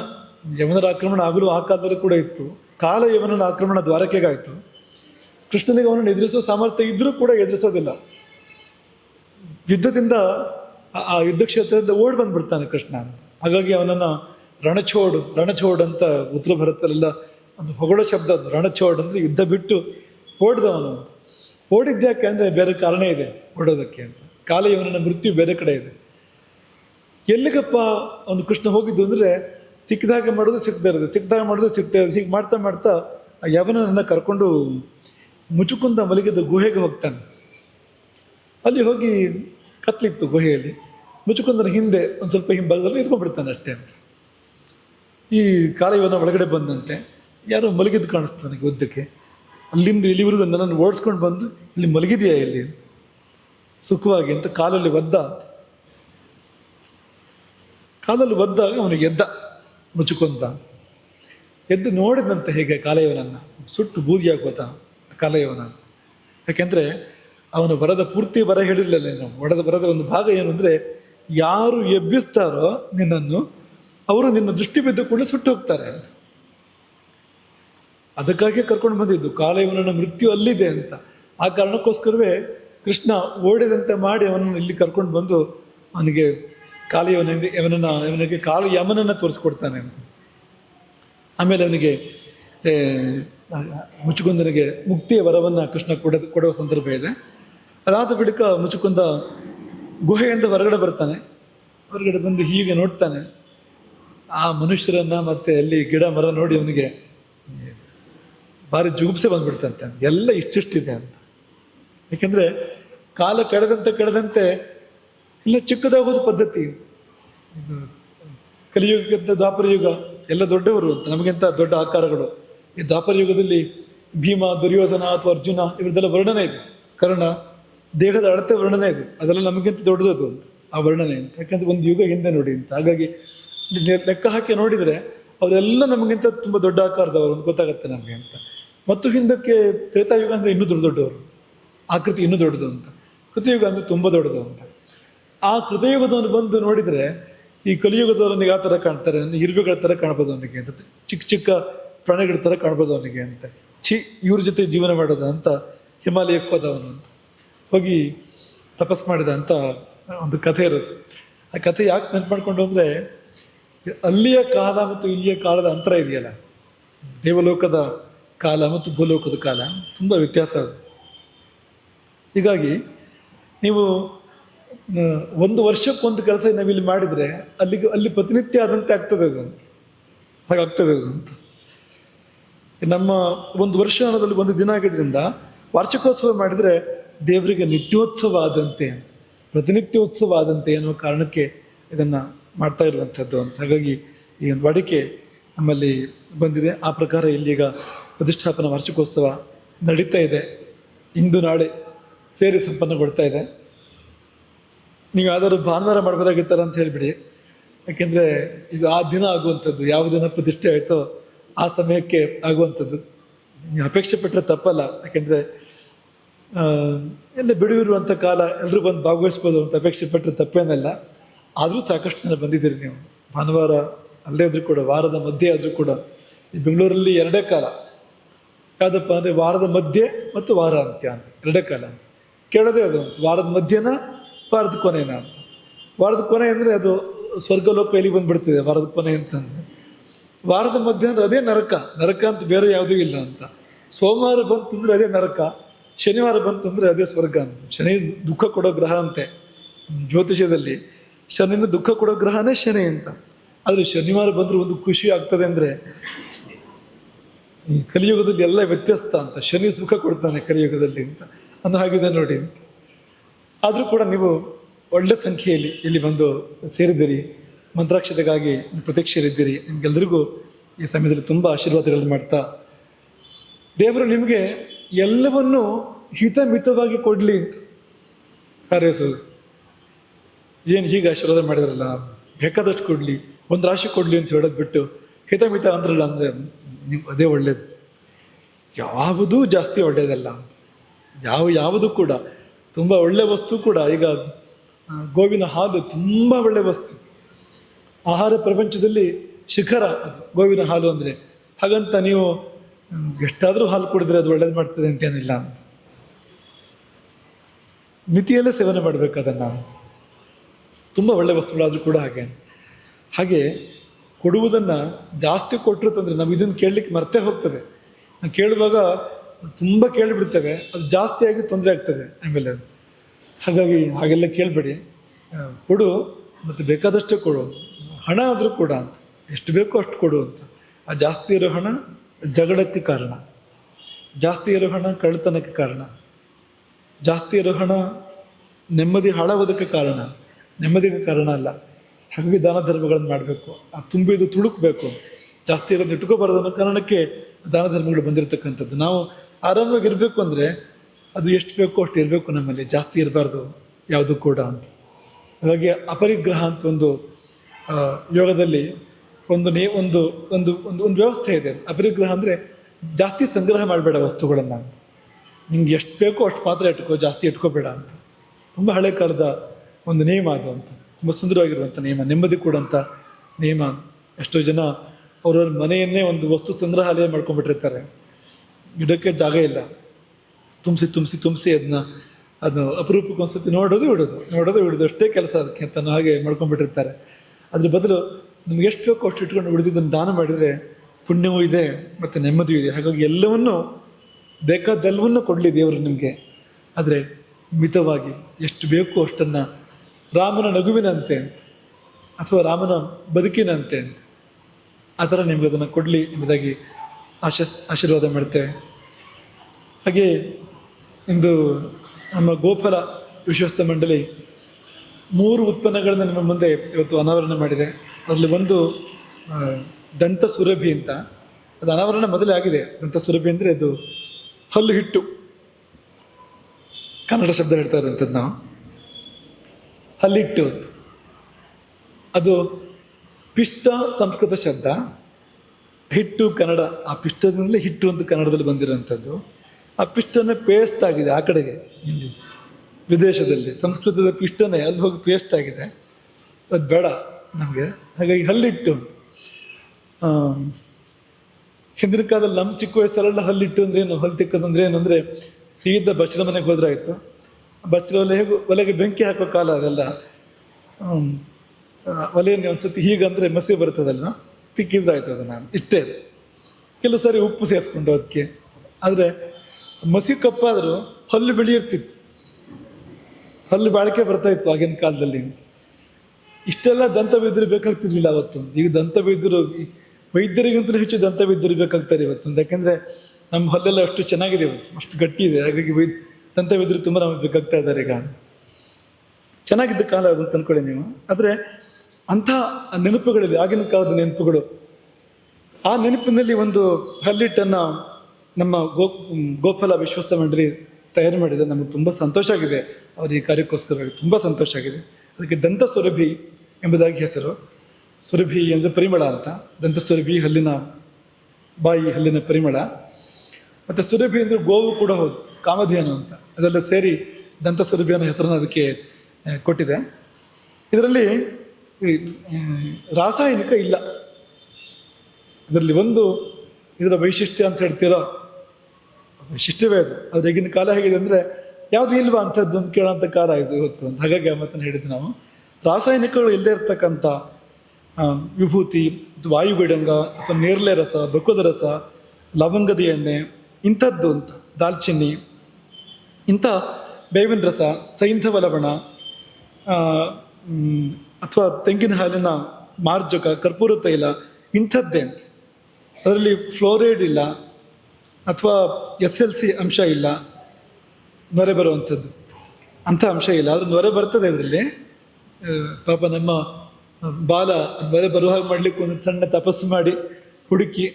S1: ಯವನರ ಆಕ್ರಮಣ ಆಗಲೂ ಆ ಕಾಲದಲ್ಲೂ ಕೂಡ ಇತ್ತು. ಕಾಲ ಯವನನ ಆಕ್ರಮಣ ದ್ವಾರಕೆಗಾಯಿತು. ಕೃಷ್ಣನಿಗೆ ಅವನನ್ನು ಎದುರಿಸೋ ಸಾಮರ್ಥ್ಯ ಇದ್ದರೂ ಕೂಡ ಎದುರಿಸೋದಿಲ್ಲ. ಯುದ್ಧದಿಂದ, ಆ- ಯುದ್ಧ ಕ್ಷೇತ್ರದಿಂದ ಓಡ್ ಬಂದ್ಬಿಡ್ತಾನೆ ಕೃಷ್ಣ ಹಾಗಾಗಿ ಅವನನ್ನು ರಣಛೋಡು, ರಣಛೋಡ್ ಅಂತ ಉತ್ತರ ಭಾರತದಲ್ಲೆಲ್ಲ ಒಂದು ಹೊಗಳ ಶಬ್ದ ಅದು. ರಣಛೋಡ್ ಅಂದರೆ ಯುದ್ಧ ಬಿಟ್ಟು ಓಡ್ದವನು ಅಂತ. ಓಡಿದ್ಯಾಕೆ ಅಂದರೆ ಬೇರೆ ಕಾರಣ ಇದೆ ಓಡೋದಕ್ಕೆ ಅಂತ. ಕಾಲ ಇವನನ್ನ ಮೃತ್ಯು ಬೇರೆ ಕಡೆ ಇದೆ. ಎಲ್ಲಿಗಪ್ಪ ಅವನು ಕೃಷ್ಣ ಹೋಗಿದ್ದು ಅಂದರೆ ಸಿಕ್ಕಿದಾಗ ಮಾಡೋದು ಸಿಗ್ತಾ ಇರೋದು, ಸಿಕ್ಕಿದಾಗ ಮಾಡೋದು ಸಿಗ್ತಾ ಇರೋದು. ಹೀಗೆ ಮಾಡ್ತಾ ಮಾಡ್ತಾ ಆ ಯವನನ್ನು ಕರ್ಕೊಂಡು ಮುಚುಕುಂದ ಮಲಗಿದ ಗುಹೆಗೆ ಹೋಗ್ತಾನೆ. ಅಲ್ಲಿ ಹೋಗಿ ಕತ್ಲಿತ್ತು ಗುಹೆಯಲ್ಲಿ. ಮುಚುಕುಂದನ ಹಿಂದೆ ಒಂದು ಸ್ವಲ್ಪ ಹಿಂಭಾಗದಲ್ಲಿ ನಿಂತ್ಕೊಂಡ್ಬಿಡ್ತಾನೆ ಅಷ್ಟೇ ಈ ಕಾಲಯವನ ಒಳಗಡೆ ಬಂದಂತೆ ಯಾರೋ ಮಲಗಿದ್ದು ಕಾಣಿಸ್ತಾನೆ ಉದ್ದಕ್ಕೆ. ಅಲ್ಲಿಂದ ಇಲ್ಲಿವರೆಗೂ ನನ್ನನ್ನು ಓಡಿಸ್ಕೊಂಡು ಬಂದು ಇಲ್ಲಿ ಮಲಗಿದೆಯಾ ಇಲ್ಲಿ ಅಂತ. ಸುಖವಾಗಿ ಅಂತ ಕಾಲಲ್ಲಿ ಒದ್ದ. ಅಂತ ಕಾಲಲ್ಲಿ ಒದ್ದಾಗ ಅವನಿಗೆ ಎದ್ದ ಮುಚ್ಚುಕೊಂತ ಎದ್ದು ನೋಡಿದಂತೆ ಹೇಗೆ ಕಾಲಯವನನ್ನು ಸುಟ್ಟು ಬೂದಿಯಾಗೋತ ಕಾಲಯವನ ಅಂತ. ಯಾಕೆಂದರೆ ಅವನು ಬರದ ಪೂರ್ತಿ ಬರ ಹೇಳಿರಲಿಲ್ಲ ನಾವು ಒಡೆದ ಬರದ ಒಂದು ಭಾಗ ಏನು ಅಂದರೆ ಯಾರು ಎಬ್ಬಿಸ್ತಾರೋ ನಿನ್ನನ್ನು ಅವರು ನಿನ್ನ ದೃಷ್ಟಿ ಬಿದ್ದುಕೊಂಡು ಕೂಡ ಸುಟ್ಟು ಹೋಗ್ತಾರೆ ಅಂತ. ಅದಕ್ಕಾಗಿ ಕರ್ಕೊಂಡು ಬಂದಿದ್ದು ಕಾಲಯವನನ ಮೃತ್ಯು ಅಲ್ಲಿದೆ ಅಂತ. ಆ ಕಾರಣಕ್ಕೋಸ್ಕರವೇ ಕೃಷ್ಣ ಓಡಿದಂತೆ ಮಾಡಿ ಅವನನ್ನು ಇಲ್ಲಿ ಕರ್ಕೊಂಡು ಬಂದು ಅವನಿಗೆ ಅವನನ್ನು ಅವನಿಗೆ ಕಾಲು ಯಮನನ್ನು ತೋರಿಸ್ಕೊಡ್ತಾನೆ ಅಂತ. ಆಮೇಲೆ ಅವನಿಗೆ ಏ, ಮುಚ್ಚುಕುಂದನಿಗೆ ಮುಕ್ತಿಯ ವರವನ್ನು ಕೃಷ್ಣ ಕೊಡ ಕೊಡುವ ಸಂದರ್ಭ ಇದೆ. ಅದಾದ ಬಳಿಕ ಮುಚ್ಚುಕುಂದ ಗುಹೆಯಿಂದ ಹೊರಗಡೆ ಬರ್ತಾನೆ. ಹೊರಗಡೆ ಬಂದು ಹೀಗೆ ನೋಡ್ತಾನೆ. ಆ ಮನುಷ್ಯರನ್ನು ಮತ್ತೆ ಅಲ್ಲಿ ಗಿಡ, ಮರ ನೋಡಿ ಅವನಿಗೆ, ಭಾರಿ ಜುಗುಪ್ಸೆ ಬಂದ್ಬಿಡ್ತಂತೆ. ಎಲ್ಲ ಇಷ್ಟಿಷ್ಟಿದೆ ಅಂತ. ಯಾಕೆಂದರೆ ಕಾಲ ಕಳೆದಂತೆ ಕಳೆದಂತೆ ಎಲ್ಲ ಚಿಕ್ಕದಾಗೋದು ಪದ್ಧತಿ. ಕಲಿಯುಗಕ್ಕಿಂತ ದ್ವಾಪರ ಯುಗ ಎಲ್ಲ ದೊಡ್ಡವರು ಅಂತ. ನಮಗಿಂತ ದೊಡ್ಡ ಆಕಾರಗಳು. ಈ ದ್ವಾಪರ ಯುಗದಲ್ಲಿ ಭೀಮ, ದುರ್ಯೋಧನ ಅಥವಾ ಅರ್ಜುನ, ಇವ್ರದ್ದೆಲ್ಲ ವರ್ಣನೆ ಇದೆ. ಕರ್ಣ ದೇಹದ ಅಳತೆ ವರ್ಣನೆ ಇದೆ. ಅದೆಲ್ಲ ನಮಗಿಂತ ದೊಡ್ಡದದು ಅಂತ, ಆ ವರ್ಣನೆ ಅಂತ. ಯಾಕಂದ್ರೆ ಒಂದು ಯುಗ ಹಿಂದೆ ನೋಡಿ ಅಂತ. ಹಾಗಾಗಿ ಲೆಕ್ಕ ಹಾಕಿ ನೋಡಿದರೆ ಅವರೆಲ್ಲ ನಮಗಿಂತ ತುಂಬ ದೊಡ್ಡ ಆಕಾರದವರು ಅಂತ ಗೊತ್ತಾಗುತ್ತೆ ನಮಗೆ ಅಂತ. ಮತ್ತು ಹಿಂದಕ್ಕೆ ತ್ರೇತಾಯುಗ ಅಂದರೆ ಇನ್ನೂ ದೊಡ್ಡ ದೊಡ್ಡವರು. ಆಕೃತಿ ಇನ್ನೂ ದೊಡ್ಡದು ಅಂತ. ಕೃತಯುಗ ಅಂದರೆ ತುಂಬ ದೊಡ್ಡದು ಅಂತ. ಆ ಕೃತಯುಗದವನು ಬಂದು ನೋಡಿದರೆ ಈ ಕಲಿಯುಗದವನಿಗೆ ಆ ಥರ ಕಾಣ್ತಾರೆ? ಇರುವೆಗಳ ಥರ ಕಾಣ್ಬೋದು ಅವನಿಗೆ ಅಂತ. ಚಿಕ್ಕ ಚಿಕ್ಕ ಪ್ರಾಣಿಗಳ ಥರ ಕಾಣ್ಬೋದು ಅವನಿಗೆ ಅಂತ. ಛಿ, ಇವ್ರ ಜೊತೆ ಜೀವನ ಮಾಡೋದು ಅಂತ ಹಿಮಾಲಯಕ್ಕೆ ಹೋದವನು ಅಂತ. ಹೋಗಿ ತಪಸ್ ಮಾಡಿದ ಅಂತ ಒಂದು ಕಥೆ ಇರೋದು. ಆ ಕಥೆ ಯಾಕೆ ನೆನ್ಪು ಮಾಡ್ಕೊಂಡು ಅಂದರೆ ಅಲ್ಲಿಯ ಕಾಲ ಮತ್ತು ಇಲ್ಲಿಯ ಕಾಲದ ಅಂತರ ಇದೆಯಲ್ಲ? ದೇವಲೋಕದ ಕಾಲ ಮತ್ತು ಭೂಲೋಕದ ಕಾಲ, ತುಂಬ ವ್ಯತ್ಯಾಸ ಅದು. ಹೀಗಾಗಿ ನೀವು ಒಂದು ವರ್ಷಕ್ಕೊಂದು ಕೆಲಸ ನಾವಿಲ್ಲಿ ಮಾಡಿದರೆ, ಅಲ್ಲಿಗೆ, ಅಲ್ಲಿ ಪ್ರತಿನಿತ್ಯ ಆದಂತೆ ಆಗ್ತದೆ ಅದು. ಹಾಗೆ ಹಾಗಾಗ್ತದೆ ಅದು ಅಂತ. ನಮ್ಮ ಒಂದು ವರ್ಷ ಅನ್ನೋದಲ್ಲಿ ಒಂದು ದಿನ ಆಗಿದ್ರಿಂದ, ವಾರ್ಷಿಕೋತ್ಸವ ಮಾಡಿದರೆ ದೇವರಿಗೆ ನಿತ್ಯೋತ್ಸವ ಆದಂತೆ ಅಂತ. ಪ್ರತಿನಿತ್ಯೋತ್ಸವ ಆದಂತೆ ಅನ್ನುವ ಕಾರಣಕ್ಕೆ ಇದನ್ನು ಮಾಡ್ತಾ ಇರುವಂಥದ್ದು ಅಂತ. ಹಾಗಾಗಿ ಈ ಒಂದು ವಾಡಿಕೆ ನಮ್ಮಲ್ಲಿ ಬಂದಿದೆ. ಆ ಪ್ರಕಾರ ಇಲ್ಲಿಗ ಪ್ರತಿಷ್ಠಾಪನಾ ವಾರ್ಷಿಕೋತ್ಸವ ನಡೀತಾ ಇದೆ. ಇಂದು ನಾಳೆ ಸೇರಿ ಸಂಪನ್ನಗೊಳ್ತಾ ಇದೆ. ನೀವು ಯಾವ್ದಾದ್ರು ಭಾನುವಾರ ಮಾಡ್ಬೋದಾಗಿತ್ತಾರೆ ಅಂತ ಹೇಳಿಬಿಡಿ. ಯಾಕೆಂದರೆ ಇದು ಆ ದಿನ ಆಗುವಂಥದ್ದು, ಯಾವ ದಿನ ಪ್ರತಿಷ್ಠೆ ಆಯಿತೋ ಆ ಸಮಯಕ್ಕೆ ಆಗುವಂಥದ್ದು. ಅಪೇಕ್ಷೆ ಪಟ್ಟರೆ ತಪ್ಪಲ್ಲ. ಯಾಕೆಂದರೆ ಎಲ್ಲ ಬಿಡುವಿರುವಂಥ ಕಾಲ ಎಲ್ಲರೂ ಬಂದು ಭಾಗವಹಿಸ್ಬೋದು ಅಂತ ಅಪೇಕ್ಷೆ ಪಟ್ಟರೆ ತಪ್ಪೇನಲ್ಲ. ಆದರೂ ಸಾಕಷ್ಟು ಜನ ಬಂದಿದ್ದೀರಿ ನೀವು. ಭಾನುವಾರ ಅಲ್ಲೇ ಆದರೂ ಕೂಡ, ವಾರದ ಮಧ್ಯೆ ಆದರೂ ಕೂಡ. ಈ ಬೆಂಗಳೂರಲ್ಲಿ ಎರಡೇ ಕಾಲ. ಯಾವುದಪ್ಪ ಅಂದರೆ ವಾರದ ಮಧ್ಯೆ ಮತ್ತು ವಾರ ಅಂತ್ಯ ಅಂತ, ಎರಡೇ ಕಾಲ ಅಂತ. ಕೇಳೋದೇ ಅದು ಅಂತ. ವಾರದ ಮಧ್ಯನ, ವಾರದ ಕೊನೆನ ಅಂತ. ವಾರದ ಕೊನೆ ಅಂದರೆ ಅದು ಸ್ವರ್ಗಲೋಕ ಎಲ್ಲಿ ಬಂದುಬಿಡ್ತಿದೆ, ವಾರದ ಕೊನೆ ಅಂತಂದರೆ. ವಾರದ ಮಧ್ಯೆ ಅಂದರೆ ಅದೇ ನರಕ. ನರಕ ಅಂತ ಬೇರೆ ಯಾವುದೂ ಇಲ್ಲ ಅಂತ. ಸೋಮವಾರ ಬಂತು ಅಂದರೆ ಅದೇ ನರಕ. ಶನಿವಾರ ಬಂತು ಅಂದರೆ ಅದೇ ಸ್ವರ್ಗ. ಶನಿ ದುಃಖ ಕೊಡೋ ಗ್ರಹ ಅಂತೆ. ಜ್ಯೋತಿಷ್ಯದಲ್ಲಿ ಶನಿನ ದುಃಖ ಕೊಡೋ ಗ್ರಹನೇ ಶನಿ ಅಂತ. ಆದರೆ ಶನಿವಾರ ಬಂದರೂ ಒಂದು ಖುಷಿ ಆಗ್ತದೆ ಅಂದರೆ ಈ ಕಲಿಯುಗದಲ್ಲಿ ಎಲ್ಲ ವ್ಯತ್ಯಸ್ತ ಅಂತ. ಶನಿ ಸುಖ ಕೊಡ್ತಾನೆ ಕಲಿಯುಗದಲ್ಲಿ ಅಂತ. ಅನ್ನೋ ಹಾಗಿದೆ ನೋಡಿ. ಆದರೂ ಕೂಡ ನೀವು ಒಳ್ಳೆ ಸಂಖ್ಯೆಯಲ್ಲಿ ಇಲ್ಲಿ ಬಂದು ಸೇರಿದ್ದೀರಿ. ಮಂತ್ರಾಕ್ಷತೆಗಾಗಿ ಪ್ರತೀಕ್ಷೆಯಲ್ಲಿದ್ದೀರಿ ನಿಮಗೆಲ್ಲರಿಗೂ ಈ ಸಮಯದಲ್ಲಿ ತುಂಬ ಆಶೀರ್ವಾದಗಳನ್ನು ಮಾಡ್ತಾ. ದೇವರು ನಿಮಗೆ ಎಲ್ಲವನ್ನೂ ಹಿತಮಿತವಾಗಿ ಕೊಡಲಿ ಅಂತ ಹಾರೈಸೋದು ಏನು ಹೀಗೆ ಆಶೀರ್ವಾದ ಮಾಡಿದ್ರಲ್ಲ, ಬೇಕಾದಷ್ಟು ಕೊಡಲಿ, ಒಂದು ರಾಶಿ ಕೊಡಲಿ ಅಂತ ಹೇಳೋದು ಬಿಟ್ಟು ಹಿತಮಿತ ಅಂದ್ರಲ್ಲ ಅಂದರೆ ನೀವು ಅದೇ ಒಳ್ಳೇದು. ಯಾವುದೂ ಜಾಸ್ತಿ ಒಳ್ಳೆಯದಲ್ಲ ಅಂತ ಯಾವ ಯಾವುದು ಕೂಡ, ತುಂಬ ಒಳ್ಳೆ ವಸ್ತು ಕೂಡ, ಈಗ ಗೋವಿನ ಹಾಲು ತುಂಬ ಒಳ್ಳೆ ವಸ್ತು. ಆಹಾರ ಪ್ರಪಂಚದಲ್ಲಿ ಶಿಖರ ಅದು, ಗೋವಿನ ಹಾಲು ಅಂದರೆ. ಹಾಗಂತ ನೀವು ಎಷ್ಟಾದರೂ ಹಾಲು ಕುಡಿದ್ರೆ ಅದು ಒಳ್ಳೇದು ಮಾಡ್ತದೆ ಅಂತೇನಿಲ್ಲ ಮಿತಿಯಲ್ಲೇ ಸೇವನೆ ಮಾಡಬೇಕು ಅದನ್ನು. ತುಂಬ ಒಳ್ಳೆ ವಸ್ತುಗಳಾದರೂ ಕೂಡ ಹಾಗೆ. ಹಾಗೆ ಕೊಡುವುದನ್ನು ಜಾಸ್ತಿ ಕೊಟ್ಟರು ತಂದರೆ, ನಾವು ಇದನ್ನು ಕೇಳಲಿಕ್ಕೆ ಮರ್ತೇ ಹೋಗ್ತದೆ. ನಾವು ಕೇಳುವಾಗ ತುಂಬ ಕೇಳಿಬಿಡ್ತೇವೆ, ಅದು ಜಾಸ್ತಿಯಾಗಿ ತೊಂದರೆ ಆಗ್ತದೆ ಆಮೇಲೆ. ಹಾಗಾಗಿ ಹಾಗೆಲ್ಲ ಕೇಳಬೇಡಿ. ಕೊಡು, ಮತ್ತು ಬೇಕಾದಷ್ಟೇ ಕೊಡು. ಹಣ ಆದರೂ ಕೂಡ ಅಂತ. ಎಷ್ಟು ಬೇಕೋ ಅಷ್ಟು ಕೊಡು ಅಂತ. ಆ ಜಾಸ್ತಿ ಇರೋ ಹಣ ಜಗಳಕ್ಕೆ ಕಾರಣ. ಜಾಸ್ತಿ ಇರೋ ಹಣ ಕಳ್ಳತನಕ್ಕೆ ಕಾರಣ. ಜಾಸ್ತಿ ಇರೋ ಹಣ ನೆಮ್ಮದಿ ಹಾಳಾಗೋದಕ್ಕೆ ಕಾರಣ. ನೆಮ್ಮದಿಗೆ ಕಾರಣ ಅಲ್ಲ. ಹಾಗಾಗಿ ದಾನ ಧರ್ಮಗಳನ್ನು ಮಾಡಬೇಕು. ಆ ತುಂಬಿದು ತುಳುಕಬೇಕು. ಜಾಸ್ತಿ ಇರೋದು ಇಟ್ಕೋಬಾರ್ದು ಅನ್ನೋ ಕಾರಣಕ್ಕೆ ದಾನ ಧರ್ಮಗಳು ಬಂದಿರತಕ್ಕಂಥದ್ದು. ನಾವು ಆರಾಮವಾಗಿರಬೇಕು ಅಂದರೆ ಅದು ಎಷ್ಟು ಬೇಕೋ ಅಷ್ಟು ಇರಬೇಕು ನಮ್ಮಲ್ಲಿ. ಜಾಸ್ತಿ ಇರಬಾರ್ದು ಯಾವುದು ಕೂಡ ಅಂತ. ಹಾಗಾಗಿ ಅಪರಿಗ್ರಹ ಅಂತ ಒಂದು ಯೋಗದಲ್ಲಿ ಒಂದು ನೇ, ಒಂದು ಒಂದು ಒಂದು ಒಂದು ವ್ಯವಸ್ಥೆ ಇದೆ. ಅಪರಿಗ್ರಹ ಅಂದರೆ ಜಾಸ್ತಿ ಸಂಗ್ರಹ ಮಾಡಬೇಡ ವಸ್ತುಗಳನ್ನು ಅಂತ. ನಿಮ್ಗೆ ಎಷ್ಟು ಬೇಕೋ ಅಷ್ಟು ಮಾತ್ರ ಇಟ್ಕೋ, ಜಾಸ್ತಿ ಇಟ್ಕೋಬೇಡ ಅಂತ. ತುಂಬ ಹಳೆ ಕಾಲದ ಒಂದು ನಿಯಮ ಅದು ಅಂತ. ತುಂಬ ಸುಂದರವಾಗಿರುವಂಥ ನಿಯಮ, ನೆಮ್ಮದಿ ಕೊಡುವಂಥ ನಿಯಮ. ಎಷ್ಟೋ ಜನ ಅವರವ್ರ ಮನೆಯನ್ನೇ ಒಂದು ವಸ್ತು ಸಂಗ್ರಹಾಲಯ ಮಾಡ್ಕೊಂಡ್ಬಿಟ್ಟಿರ್ತಾರೆ. ಇಡೋಕ್ಕೆ ಜಾಗ ಇಲ್ಲ. ತುಂಬಿಸಿ ತುಂಬಿಸಿ ತುಂಬಿಸಿ ಅದನ್ನ ಅದು ಅಪರೂಪಕ್ಕೆ ಒಂದ್ಸತಿ ನೋಡೋದು ಇಡೋದು ನೋಡೋದು ಇಡೋದು ಅಷ್ಟೇ ಕೆಲಸ ಅದಕ್ಕೆ ಅಂತ ಹಾಗೆ ಮಾಡ್ಕೊಂಡ್ಬಿಟ್ಟಿರ್ತಾರೆ. ಅದ್ರ ಬದಲು ನಿಮ್ಗೆ ಎಷ್ಟು ಬೇಕೋ ಅಷ್ಟು ಇಟ್ಕೊಂಡು ಉಳಿದಿದ್ದನ್ನು ದಾನ ಮಾಡಿದರೆ ಪುಣ್ಯವೂ ಇದೆ, ಮತ್ತು ನೆಮ್ಮದಿಯೂ ಇದೆ. ಹಾಗಾಗಿ ಎಲ್ಲವನ್ನೂ ಬೇಕಾದೆಲ್ಲವನ್ನೂ ಕೊಡಲಿ ದೇವರು ನಿಮಗೆ. ಆದರೆ ಮಿತವಾಗಿ ಎಷ್ಟು ಬೇಕೋ ಅಷ್ಟನ್ನು ರಾಮನ ನಗುವಿನಂತೆ ಅಥವಾ ರಾಮನ ಬದುಕಿನಂತೆ ಆ ಥರ ನಿಮ್ಗೆ ಅದನ್ನು ಕೊಡಲಿ ಎಂಬುದಾಗಿ ಆಶ, ಆಶೀರ್ವಾದ ಮಾಡ್ತೇವೆ ಹಾಗೆ ಇಂದು ನಮ್ಮ ಗೋಫಲ ವಿಶ್ವಸ್ತ ಮಂಡಳಿ ಮೂರು ಉತ್ಪನ್ನಗಳನ್ನು ನಿಮ್ಮ ಮುಂದೆ ಇವತ್ತು ಅನಾವರಣ ಮಾಡಿದೆ. ಅದರಲ್ಲಿ ಒಂದು ದಂತ ಸುರಭಿ ಅಂತ. ಅದು ಅನಾವರಣ ಮೊದಲೇ ಆಗಿದೆ. ದಂತ ಸುರಭಿ ಅಂದರೆ ಅದು ಹಲ್ಲು ಹಿಟ್ಟು. ಕನ್ನಡ ಶಬ್ದ ಹೇಳ್ತಾ ಇರೋಂಥದ್ದು ನಾವು. ಹಲ್ಲಿಟ್ಟು. ಅದು ಪಿಷ್ಟ ಸಂಸ್ಕೃತ ಶಬ್ದ. ಹಿಟ್ಟು ಕನ್ನಡ. ಆ ಪಿಷ್ಟದಿಂದಲೇ ಹಿಟ್ಟು ಅಂತ ಕನ್ನಡದಲ್ಲಿ ಬಂದಿರೋಂಥದ್ದು ಆ ಪಿಷ್ಟನೇ ಪೇಸ್ಟ್ ಆಗಿದೆ ಆ ಕಡೆಗೆ. ವಿದೇಶದಲ್ಲಿ, ಸಂಸ್ಕೃತದ ಪಿಷ್ಟನೇ ಅಲ್ಲಿ ಹೋಗಿ ಪೇಸ್ಟ್ ಆಗಿದೆ. ಅದು ಬೇಡ. ನಮಗೆ? ಹಾಗಾಗಿ ಹಲ್ಲಿಟ್ಟು ಹಿಂದಿನ ಕಾಲದಲ್ಲಿ ನಮ್ಮ ಚಿಕ್ಕ ವಯಸ್ಸಲ್ಲೆಲ್ಲ ಹಲ್ಲಿಟ್ಟು ಅಂದ್ರೆ ಏನು? ಹಲ್ಲು ತಿಕ್ಕೋದಂದ್ರೆ ಏನು ಅಂದರೆ ಸೀದಾ ಬಚ್ಚಲ ಮನೆಗೆ ಹೋದ್ರೆ ಆಯಿತು ಬಚ್ಚಲ ಒಲೆ ಹೇಗೂ ಒಲೆಗೆ ಬೆಂಕಿ ಹಾಕೋ ಕಾಲ ಅದೆಲ್ಲ. ಒಲೆಯನ್ನು ಒಂದ್ಸತಿ ಹೀಗಂದ್ರೆ ಮಸಿ ಬರ್ತದಲ್ಲ ತಿಕ್ಕಿದ್ರೆ ಅದು ನಾನು ಇಷ್ಟೇ. ಕೆಲವು ಸಾರಿ ಉಪ್ಪು ಸೇರಿಸ್ಕೊಂಡು ಅದಕ್ಕೆ. ಆದರೆ ಮಸಿ ಕಪ್ಪಾದರೂ ಹಲ್ಲು ಬೆಳೆಯಿರ್ತಿತ್ತು ಹಲ್ಲು ಬಾಳಿಕೆ ಬರ್ತಾ ಇತ್ತು ಆಗಿನ ಕಾಲದಲ್ಲಿ. ಇಷ್ಟೆಲ್ಲ ದಂತ ವೈದ್ಯರು ಬೇಕಾಗ್ತಿರ್ಲಿಲ್ಲ ಅವತ್ತು. ಈಗ ದಂತ ವೈದ್ಯರು ವೈದ್ಯರಿಗಿಂತಲೂ ಹೆಚ್ಚು ದಂತ ವೈದ್ಯರು ಬೇಕಾಗ್ತಾರೆ ಇವತ್ತು. ಯಾಕೆಂದರೆ ನಮ್ಮ ಹಲ್ಲೆಲ್ಲ ಅಷ್ಟು ಚೆನ್ನಾಗಿದೆ ಇವತ್ತು. ಅಷ್ಟು ಗಟ್ಟಿ ಇದೆ. ಹಾಗಾಗಿ ವೈದ್ಯ ದಂತ ವೈದ್ಯರು ತುಂಬ ನಮಗೆ ಬೇಕಾಗ್ತಾ ಇದ್ದಾರೆ ಈಗ. ಚೆನ್ನಾಗಿದ್ದ ಕಾಲ ಅದು ಅಂತ ಅನ್ಕೊಳ್ಳಿ ನೀವು. ಆದರೆ ಅಂಥ ನೆನಪುಗಳಿದೆ ಆಗಿನ ಕಾಲದ ನೆನಪುಗಳು, ಆ ನೆನಪಿನಲ್ಲಿ ಒಂದು ಹಲ್ಲಿಟ್ಟನ್ನು ನಮ್ಮ ಗೋ ಗೋಪಾಲ ವಿಶ್ವಸ್ತ ಮಂಡಳಿ ತಯಾರು ಮಾಡಿದೆ. ನಮಗೆ ತುಂಬ ಸಂತೋಷ ಆಗಿದೆ. ಅವ್ರ ಈ ಕಾರ್ಯಕ್ಕೋಸ್ಕರವಾಗಿ ತುಂಬ ಸಂತೋಷ ಆಗಿದೆ. ಅದಕ್ಕೆ ದಂತ ಸುರಭಿ ಎಂಬುದಾಗಿ ಹೆಸರು. ಸುರಭಿ ಅಂದರೆ ಪರಿಮಳ ಅಂತ. ದಂತ ಸುರಭಿ ಹಲ್ಲಿನ ಬಾಯಿ ಹಲ್ಲಿನ ಪರಿಮಳ. ಮತ್ತು ಸುರಭಿ ಅಂದರೆ ಗೋವು ಕೂಡ ಹೌದು, ಕಾಮಧೇನು ಅಂತ. ಅದೆಲ್ಲ ಸೇರಿ ದಂತ ಸುರಭಿ ಅನ್ನೋ ಹೆಸರನ್ನು ಅದಕ್ಕೆ ಕೊಟ್ಟಿದೆ. ಇದರಲ್ಲಿ ರಾಸಾಯನಿಕ ಇಲ್ಲ. ಇದರಲ್ಲಿ ಒಂದು ಇದರ ವೈಶಿಷ್ಟ್ಯ ಅಂತ ಹೇಳ್ತೀರೋ? ವೈಶಿಷ್ಟ್ಯವೇ ಅದು. ಆದರೆ ಈಗಿನ ಕಾಲ ಹೇಗಿದೆ ಅಂದರೆ, ಯಾವುದು ಇಲ್ವಾ ಅಂಥದ್ದು ಅಂತ ಕೇಳೋಂಥ ಕಾಲ ಇದು ಇವತ್ತು. ಅಂತ ಹಾಗಾಗಿ ಆ ಮಾತನ್ನು ಹೇಳಿದ್ದು ನಾವು. ರಾಸಾಯನಿಕಗಳು ಇಲ್ಲದೆ ಇರ್ತಕ್ಕಂಥ ವಿಭೂತಿ ವಾಯುಬಿಡಂಗ ಅಥವಾ ನೇರಳೆ ರಸ ಬಕ್ಕದ ರಸ ಲವಂಗದ ಎಣ್ಣೆ ಇಂಥದ್ದು ಅಂತ ದಾಲ್ಚಿನ್ನಿ ಇಂಥ ಬೇವಿನ ರಸ ಸೈಂಧವ ಲವಣ ಅಥವಾ ತೆಂಗಿನ ಹಾಲಿನ ಮಾರ್ಜಕ ಕರ್ಪೂರ ತೈಲ ಇಂಥದ್ದೇ ಅದರಲ್ಲಿ ಫ್ಲೋರೈಡ್ ಇಲ್ಲ ಅಥವಾ ಎಸ್ ಎಲ್ ಸಿ ಅಂಶ ಇಲ್ಲ ನೊರೆ ಬರುವಂಥದ್ದು. ಅಂಥ ಅಂಶ ಇಲ್ಲ ಆದರೆ ನೊರೆ ಬರ್ತದೆ ಇದರಲ್ಲಿ. ಆ, ಪಾಪ ನಮ್ಮ ಬಾಲ ಮೆರೆ ಬರುವ ಹಾಗೆ ಮಾಡಲಿಕ್ಕೆ ಒಂದು ಸಣ್ಣ ತಪಸ್ಸು ಮಾಡಿ ಹುಡುಕಿ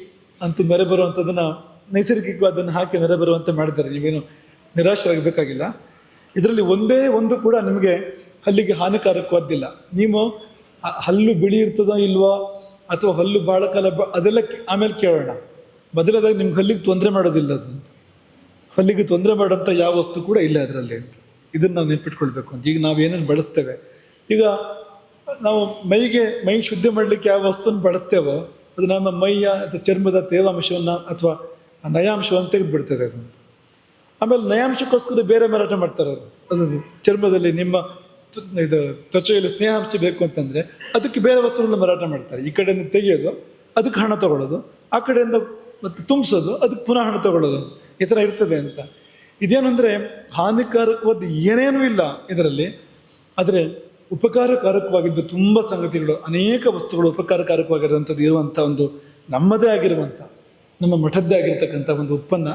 S1: ಅಂತೂ ನೊರೆ ಬರುವಂಥದ್ದನ್ನು ನೈಸರ್ಗಿಕವಾದನ್ನು ಹಾಕಿ ನೆರೆ ಬರುವಂತೆ ಮಾಡಿದ್ದಾರೆ. ನೀವೇನು ನಿರಾಶರಾಗಬೇಕಾಗಿಲ್ಲ. ಇದರಲ್ಲಿ ಒಂದೇ ಒಂದು ಕೂಡ ನಿಮಗೆ ಹಲ್ಲಿಗೆ ಹಾನಿಕಾರಕವಾದ್ದಿಲ್ಲ. ನೀವು ಹಲ್ಲು ಬಿಳಿ ಇರ್ತದೋ ಇಲ್ವೋ ಅಥವಾ ಹಲ್ಲು ಭಾಳ ಕಾಲ ಅದೆಲ್ಲ ಆಮೇಲೆ ಕೇಳೋಣ. ಬದಲಾದಾಗ ನಿಮ್ಗೆ ಹಲ್ಲಿಗೆ ತೊಂದರೆ ಮಾಡೋದಿಲ್ಲ ಅದು. ಹಲ್ಲಿಗೆ ತೊಂದರೆ ಮಾಡೋಂಥ ಯಾವ ವಸ್ತು ಕೂಡ ಇಲ್ಲ ಅದರಲ್ಲಿ ಇದನ್ನು ನಾವು ನೆನ್ಪಿಟ್ಕೊಳ್ಬೇಕು ಅಂತ. ಈಗ ನಾವು ಏನೇನು ಬಳಸ್ತೇವೆ? ಈಗ ನಾವು ಮೈಗೆ, ಮೈ ಶುದ್ಧಿ ಮಾಡಲಿಕ್ಕೆ ಯಾವ ವಸ್ತುವನ್ನು ಬಳಸ್ತೇವೋ, ಅದು ನಮ್ಮ ಮೈಯ ಅಥವಾ ಚರ್ಮದ ತೇವಾಂಶವನ್ನು ಅಥವಾ ನಯಾಂಶವನ್ನು ತೆಗೆದುಬಿಡ್ತದೆ ಆಮೇಲೆ ನಯಾಂಶಕ್ಕೋಸ್ಕರ ಬೇರೆ ಮಾರಾಟ ಮಾಡ್ತಾರೆ ಅವರು. ಅದು ಚರ್ಮದಲ್ಲಿ ನಿಮ್ಮ ಇದು ತ್ವಚೆಯಲ್ಲಿ ಸ್ನೇಹಾಂಶ ಬೇಕು ಅಂತಂದರೆ ಅದಕ್ಕೆ ಬೇರೆ ವಸ್ತುಗಳನ್ನ ಮಾರಾಟ ಮಾಡ್ತಾರೆ. ಈ ಕಡೆಯಿಂದ ತೆಗೆಯೋದು, ಅದಕ್ಕೆ ಹಣ ತಗೊಳ್ಳೋದು, ಆ ಕಡೆಯಿಂದ ಮತ್ತು ತುಂಬಿಸೋದು, ಅದಕ್ಕೆ ಪುನಃ ಹಣ ತಗೊಳ್ಳೋದು, ಈ ಥರ ಇರ್ತದೆ ಅಂತ. ಇದೇನೆಂದರೆ ಹಾನಿಕಾರಕವಾದ ಏನೇನೂ ಇಲ್ಲ ಇದರಲ್ಲಿ. ಆದರೆ ಉಪಕಾರಕಾರಕವಾಗಿದ್ದು ತುಂಬ ಸಂಗತಿಗಳು, ಅನೇಕ ವಸ್ತುಗಳು ಉಪಕಾರಕಾರಕವಾಗಿರುವಂಥದ್ದು ಇರುವಂಥ ಒಂದು ನಮ್ಮದೇ ಆಗಿರುವಂಥ, ನಮ್ಮ ಮಠದ್ದೇ ಆಗಿರ್ತಕ್ಕಂಥ ಒಂದು ಉತ್ಪನ್ನ.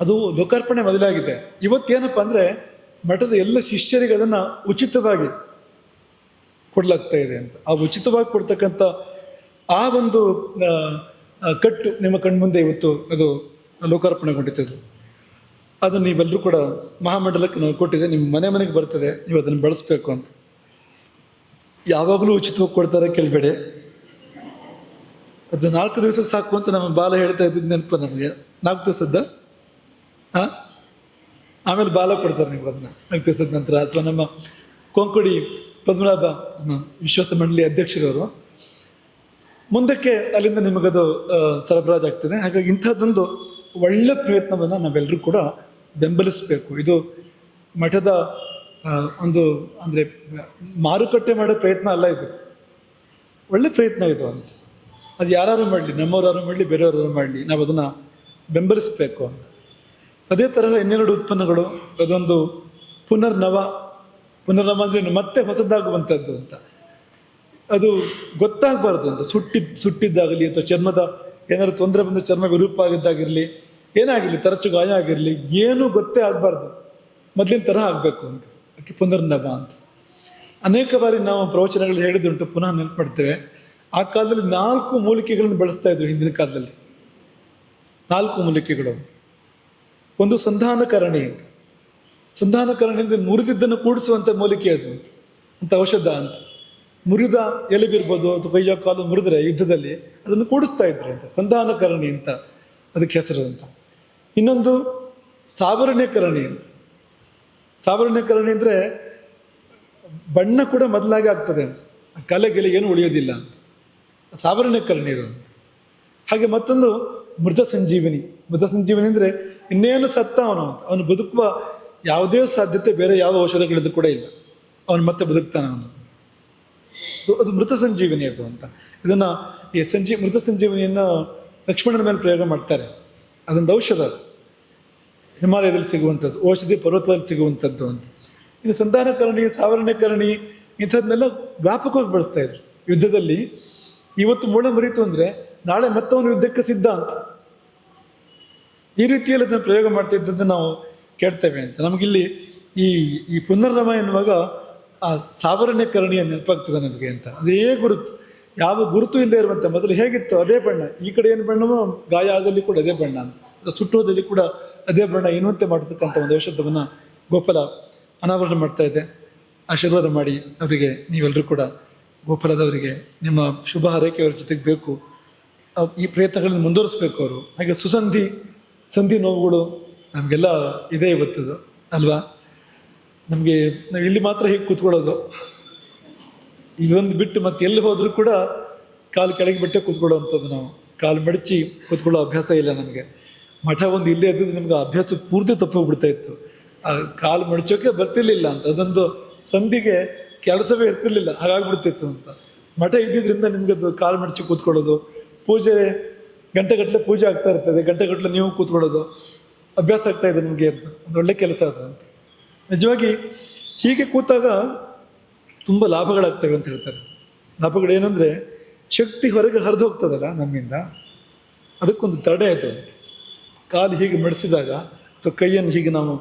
S1: ಅದು ಲೋಕಾರ್ಪಣೆ ಮೊದಲಾಗಿದೆ. ಇವತ್ತೇನಪ್ಪ ಅಂದರೆ ಮಠದ ಎಲ್ಲ ಶಿಷ್ಯರಿಗೆ ಅದನ್ನು ಉಚಿತವಾಗಿ ಕೊಡಲಾಗ್ತಾ ಇದೆ ಅಂತ. ಆ ಉಚಿತವಾಗಿ ಕೊಡ್ತಕ್ಕಂಥ ಆ ಒಂದು ಕಟ್ಟು ನಿಮ್ಮ ಕಣ್ಮುಂದೆ ಇವತ್ತು ಅದು ಲೋಕಾರ್ಪಣೆಗೊಂಡಿತ್ತು. ಅದನ್ನು ನೀವೆಲ್ಲರೂ ಕೂಡ ಮಹಾಮಂಡಲಕ್ಕೆ ನಾವು ಕೊಟ್ಟಿದೆ, ನಿಮ್ಮ ಮನೆ ಮನೆಗೆ ಬರ್ತದೆ, ನೀವು ಅದನ್ನು ಬಳಸಬೇಕು ಅಂತ. ಯಾವಾಗಲೂ ಉಚಿತವಾಗಿ ಕೊಡ್ತಾರೆ ಕೇಳಬೇಡಿ. ಅದು ನಾಲ್ಕು ದಿವಸಕ್ಕೆ ಸಾಕು ಅಂತ ನಮ್ಮ ಬಾಲ ಹೇಳ್ತಾ ಇದ್ದಿದ್ದು ನೆನಪು ನನಗೆ ನಾಲ್ಕು ದಿವಸದ್ದ? ಹಾಂ ಆಮೇಲೆ ಬಾಲ ಕೊಡ್ತಾರೆ ನೀವು ಅದನ್ನ. ನಾಲ್ಕು ದಿವಸದ ನಂತರ, ಅಥವಾ ನಮ್ಮ ಕೊಂಕುಡಿ ಪದ್ಮನಾಭ, ನಮ್ಮ ವಿಶ್ವಸ್ತ ಮಂಡಳಿ ಅಧ್ಯಕ್ಷರವರು. ಮುಂದಕ್ಕೆ ಅಲ್ಲಿಂದ ನಿಮಗದು ಸರಬರಾಜಾಗ್ತದೆ. ಹಾಗಾಗಿ ಇಂಥದ್ದೊಂದು ಒಳ್ಳೆ ಪ್ರಯತ್ನವನ್ನು ನಾವೆಲ್ಲರೂ ಕೂಡ ಬೆಂಬಲಿಸಬೇಕು. ಇದು ಮಠದ ಒಂದು, ಅಂದರೆ, ಮಾರುಕಟ್ಟೆ ಮಾಡೋ ಪ್ರಯತ್ನ ಅಲ್ಲ ಇದು. ಒಳ್ಳೆ ಪ್ರಯತ್ನ ಇದು ಅಂತ. ಅದು ಯಾರು ಮಾಡಲಿ ನಮ್ಮವ್ರು ಮಾಡಲಿ ಬೇರೆಯವರು ಮಾಡಲಿ, ನಾವು ಅದನ್ನು ಬೆಂಬಲಿಸಬೇಕು ಅಂತ. ಅದೇ ತರಹ ಇನ್ನೆರಡು ಉತ್ಪನ್ನಗಳು, ಅದೊಂದು ಪುನರ್ನವ ಪುನರ್ನವ ಅಂದರೆ ಮತ್ತೆ ಹೊಸದಾಗುವಂಥದ್ದು ಅಂತ. ಅದು ಗೊತ್ತಾಗಬಾರ್ದು ಅಂತ. ಸುಟ್ಟಿ, ಸುಟ್ಟಿದ್ದಾಗಲಿ ಅಥವಾ ಚರ್ಮದ ಏನಾದರೂ ತೊಂದರೆ ಬಂದ ಚರ್ಮ ವಿರೂಪ ಆಗಿದ್ದಾಗಿರಲಿ ಏನಾಗಿರಲಿ, ತರಚು ಗಾಯ ಆಗಿರಲಿ, ಏನೂ ಗೊತ್ತೇ ಆಗಬಾರ್ದು. ಮೊದಲಿನ ತರಹ ಆಗಬೇಕು ಅಂತ. ಅದಕ್ಕೆ ಪುನರ್ನಭ ಅಂತ. ಅನೇಕ ಬಾರಿ ನಾವು ಪ್ರವಚನಗಳು ಹೇಳಿದುಂಟು ಪುನಃ ನೆನಪು ಮಾಡ್ತೇವೆ ಆ ಕಾಲದಲ್ಲಿ ನಾಲ್ಕು ಮೂಲಿಕೆಗಳನ್ನು ಬಳಸ್ತಾ ಇದ್ರು ಹಿಂದಿನ ಕಾಲದಲ್ಲಿ. ನಾಲ್ಕು ಮೂಲಿಕೆಗಳು. ಒಂದು ಸಂಧಾನಕರಣಿ ಅಂತ. ಸಂಧಾನಕರಣಿ ಅಂದರೆ ಮುರಿದಿದ್ದನ್ನು ಕೂಡಿಸುವಂಥ ಮೂಲಿಕೆ ಅದು ಅಂತ. ಔಷಧ ಅಂತ. ಮುರಿದ ಎಲೆಬಿರ್ಬೋದು ಅಥವಾ ಕೈಯೋ ಕಾಲು ಮುರಿದ್ರೆ ಯುದ್ಧದಲ್ಲಿ ಅದನ್ನು ಕೂಡಿಸ್ತಾ ಇದ್ರು ಅಂತ. ಸಂಧಾನಕರಣಿ ಅಂತ. ಅದಕ್ಕೆ ಹೆಸರು ಅಂತ. ಇನ್ನೊಂದು ಸಾವರ್ಣ್ಯಕರಣಿ ಅಂತ. ಸಾವರ್ಣ್ಯಕರಣಿ ಅಂದರೆ ಬಣ್ಣ ಕೂಡ ಮೊದಲಾಗಿ ಆಗ್ತದೆ ಅಂತ. ಏನು ಉಳಿಯೋದಿಲ್ಲ ಅಂತ. ಸಾವರ್ಣ್ಯಕರಣಿ ಇದು ಹಾಗೆ ಮತ್ತೊಂದು ಮೃತ ಸಂಜೀವಿನಿ. ಮೃತ ಸಂಜೀವಿನಿ ಅಂದರೆ ಇನ್ನೇನು ಸತ್ತ ಅವನು ಅವನು ಬದುಕುವ ಯಾವುದೇ ಸಾಧ್ಯತೆ ಬೇರೆ ಯಾವ ಔಷಧಗಳಿದ್ದು ಕೂಡ ಇಲ್ಲ. ಅವನು ಮತ್ತೆ ಬದುಕ್ತಾನೆ ಅವನು. ಅದು ಮೃತ ಸಂಜೀವಿನಿ ಅದು ಅಂತ. ಇದನ್ನು ಈ ಸಂಜೀ ಮೃತ ಸಂಜೀವಿನಿಯನ್ನು ಲಕ್ಷ್ಮಣನ ಮೇಲೆ ಪ್ರಯೋಗ ಮಾಡ್ತಾರೆ. ಅದೊಂದು ಔಷಧ ಅದು. ಹಿಮಾಲಯದಲ್ಲಿ ಸಿಗುವಂಥದ್ದು, ಔಷಧಿ ಪರ್ವತದಲ್ಲಿ ಸಿಗುವಂಥದ್ದು ಅಂತ. ಇನ್ನು ಸಂಧಾನಕರಣಿ ಸಾವರಣಕರಣಿ ಇಂಥದ್ದನ್ನೆಲ್ಲ ವ್ಯಾಪಕವಾಗಿ ಬಳಸ್ತಾ ಇದ್ರು. ಯುದ್ಧದಲ್ಲಿ ಇವತ್ತು ಮೂಳೆ ಮುರಿತು ಅಂದರೆ ನಾಳೆ ಮತ್ತವನು ಯುದ್ಧಕ್ಕೆ ಸಿದ್ಧ ಅಂತ. ಈ ರೀತಿಯಲ್ಲಿ ಅದನ್ನು ಪ್ರಯೋಗ ಮಾಡ್ತಾ ಇದ್ದದ್ದು ನಾವು ಕೇಳ್ತೇವೆ ಅಂತ. ನಮಗಿಲ್ಲಿ ಈ ಈ ಪುನರ್ನಮ ಎನ್ನುವಾಗ ಆ ಸಾವರಣಕರಣಿಯ ನೆನಪಾಗ್ತದೆ ನಮಗೆ ಅಂತ. ಅದೇ ಗುರುತು. ಯಾವ ಗುರುತು ಇಲ್ಲದೆ ಇರುವಂಥ ಮೊದಲು ಹೇಗಿತ್ತು ಅದೇ ಬಣ್ಣ? ಈ ಕಡೆ ಏನು ಬಣ್ಣವೋ ಗಾಯ ಆದಲ್ಲಿ ಕೂಡ ಅದೇ ಬಣ್ಣ. ಸುಟ್ಟೋದಲ್ಲಿ ಕೂಡ ಅದೇ ಬಣ್ಣ ಎನ್ನುವಂತೆ ಮಾಡತಕ್ಕಂಥ ಒಂದು ಔಷಧವನ್ನು ಗೋಪಾಲ ಅನಾವರಣ ಮಾಡ್ತಾ ಇದೆ. ಆಶೀರ್ವಾದ ಮಾಡಿ ಅವರಿಗೆ ನೀವೆಲ್ಲರೂ ಕೂಡ ಗೋಪಾಲದವರಿಗೆ ನಿಮ್ಮ ಶುಭ ಹಾರೈಕೆ ಅವ್ರ ಜೊತೆಗೆ ಬೇಕು. ಈ ಪ್ರಯತ್ನಗಳನ್ನು ಮುಂದುವರಿಸ್ಬೇಕು ಅವರು. ಹಾಗೆ ಸುಸಂಧಿ, ಸಂಧಿ ನೋವುಗಳು ನಮಗೆಲ್ಲ ಇದೇ ಇವತ್ತದು, ಅಲ್ವಾ? ನಮಗೆ ನಾವು ಇಲ್ಲಿ ಮಾತ್ರ ಹೀಗೆ ಕೂತ್ಕೊಳ್ಳೋದು. ಇದೊಂದು ಬಿಟ್ಟು ಮತ್ತೆ ಎಲ್ಲಿ ಹೋದರೂ ಕೂಡ ಕಾಲು ಕೆಳಗೆ ಬಿಟ್ಟೆ ಕೂತ್ಕೊಳ್ಳೋವಂಥದ್ದು ನಾವು. ಕಾಲು ಮಡಚಿ ಕೂತ್ಕೊಳ್ಳೋ ಅಭ್ಯಾಸ ಇಲ್ಲ ನಮಗೆ. ಮಠ ಒಂದು ಇಲ್ಲೇ ಇದ್ದದ್ದು ನಮ್ಗೆ ಅಭ್ಯಾಸ ಪೂರ್ತಿ ತಪ್ಪೋಗ್ಬಿಡ್ತಾ ಇತ್ತು. ಆ ಕಾಲು ಮಡಚೋಕೆ ಬರ್ತಿರ್ಲಿಲ್ಲ ಅಂತ, ಅದೊಂದು ಸಂಧಿಗೆ ಕೆಲಸವೇ ಇರ್ತಿರ್ಲಿಲ್ಲ, ಹಾಗಾಗ್ಬಿಡ್ತಿತ್ತು ಅಂತ. ಮಠ ಇದ್ದಿದ್ರಿಂದ ನಿಮ್ಗೆ ಅದು ಕಾಲು ಮಡಚಿ ಕೂತ್ಕೊಳ್ಳೋದು, ಪೂಜೆ ಗಂಟೆಗಟ್ಟಲೆ ಪೂಜೆ ಆಗ್ತಾ ಇರ್ತದೆ ಗಂಟೆಗಟ್ಟಲೆ ನೀವು ಕೂತ್ಕೊಳ್ಳೋದು, ಅಭ್ಯಾಸ ಆಗ್ತಾ ಇದೆ ನಿಮಗೆ ಅಂತ, ಒಂದು ಒಳ್ಳೆ ಕೆಲಸ ಅದು ಅಂತ. ನಿಜವಾಗಿ ಹೀಗೆ ಕೂತಾಗ ತುಂಬ ಲಾಭಗಳಾಗ್ತವೆ ಅಂತ ಹೇಳ್ತಾರೆ. ಲಾಭಗಳೇನೆಂದರೆ ಶಕ್ತಿ ಹೊರಗೆ ಹರಿದು ಹೋಗ್ತದಲ್ಲ ನಮ್ಮಿಂದ? ಅದಕ್ಕೊಂದು ತಡೆ ಅದು. ಕಾಲು ಹೀಗೆ ಮಡಿಸಿದಾಗ ಅಥವಾ ಕೈಯನ್ನು ಹೀಗೆ ನಾವು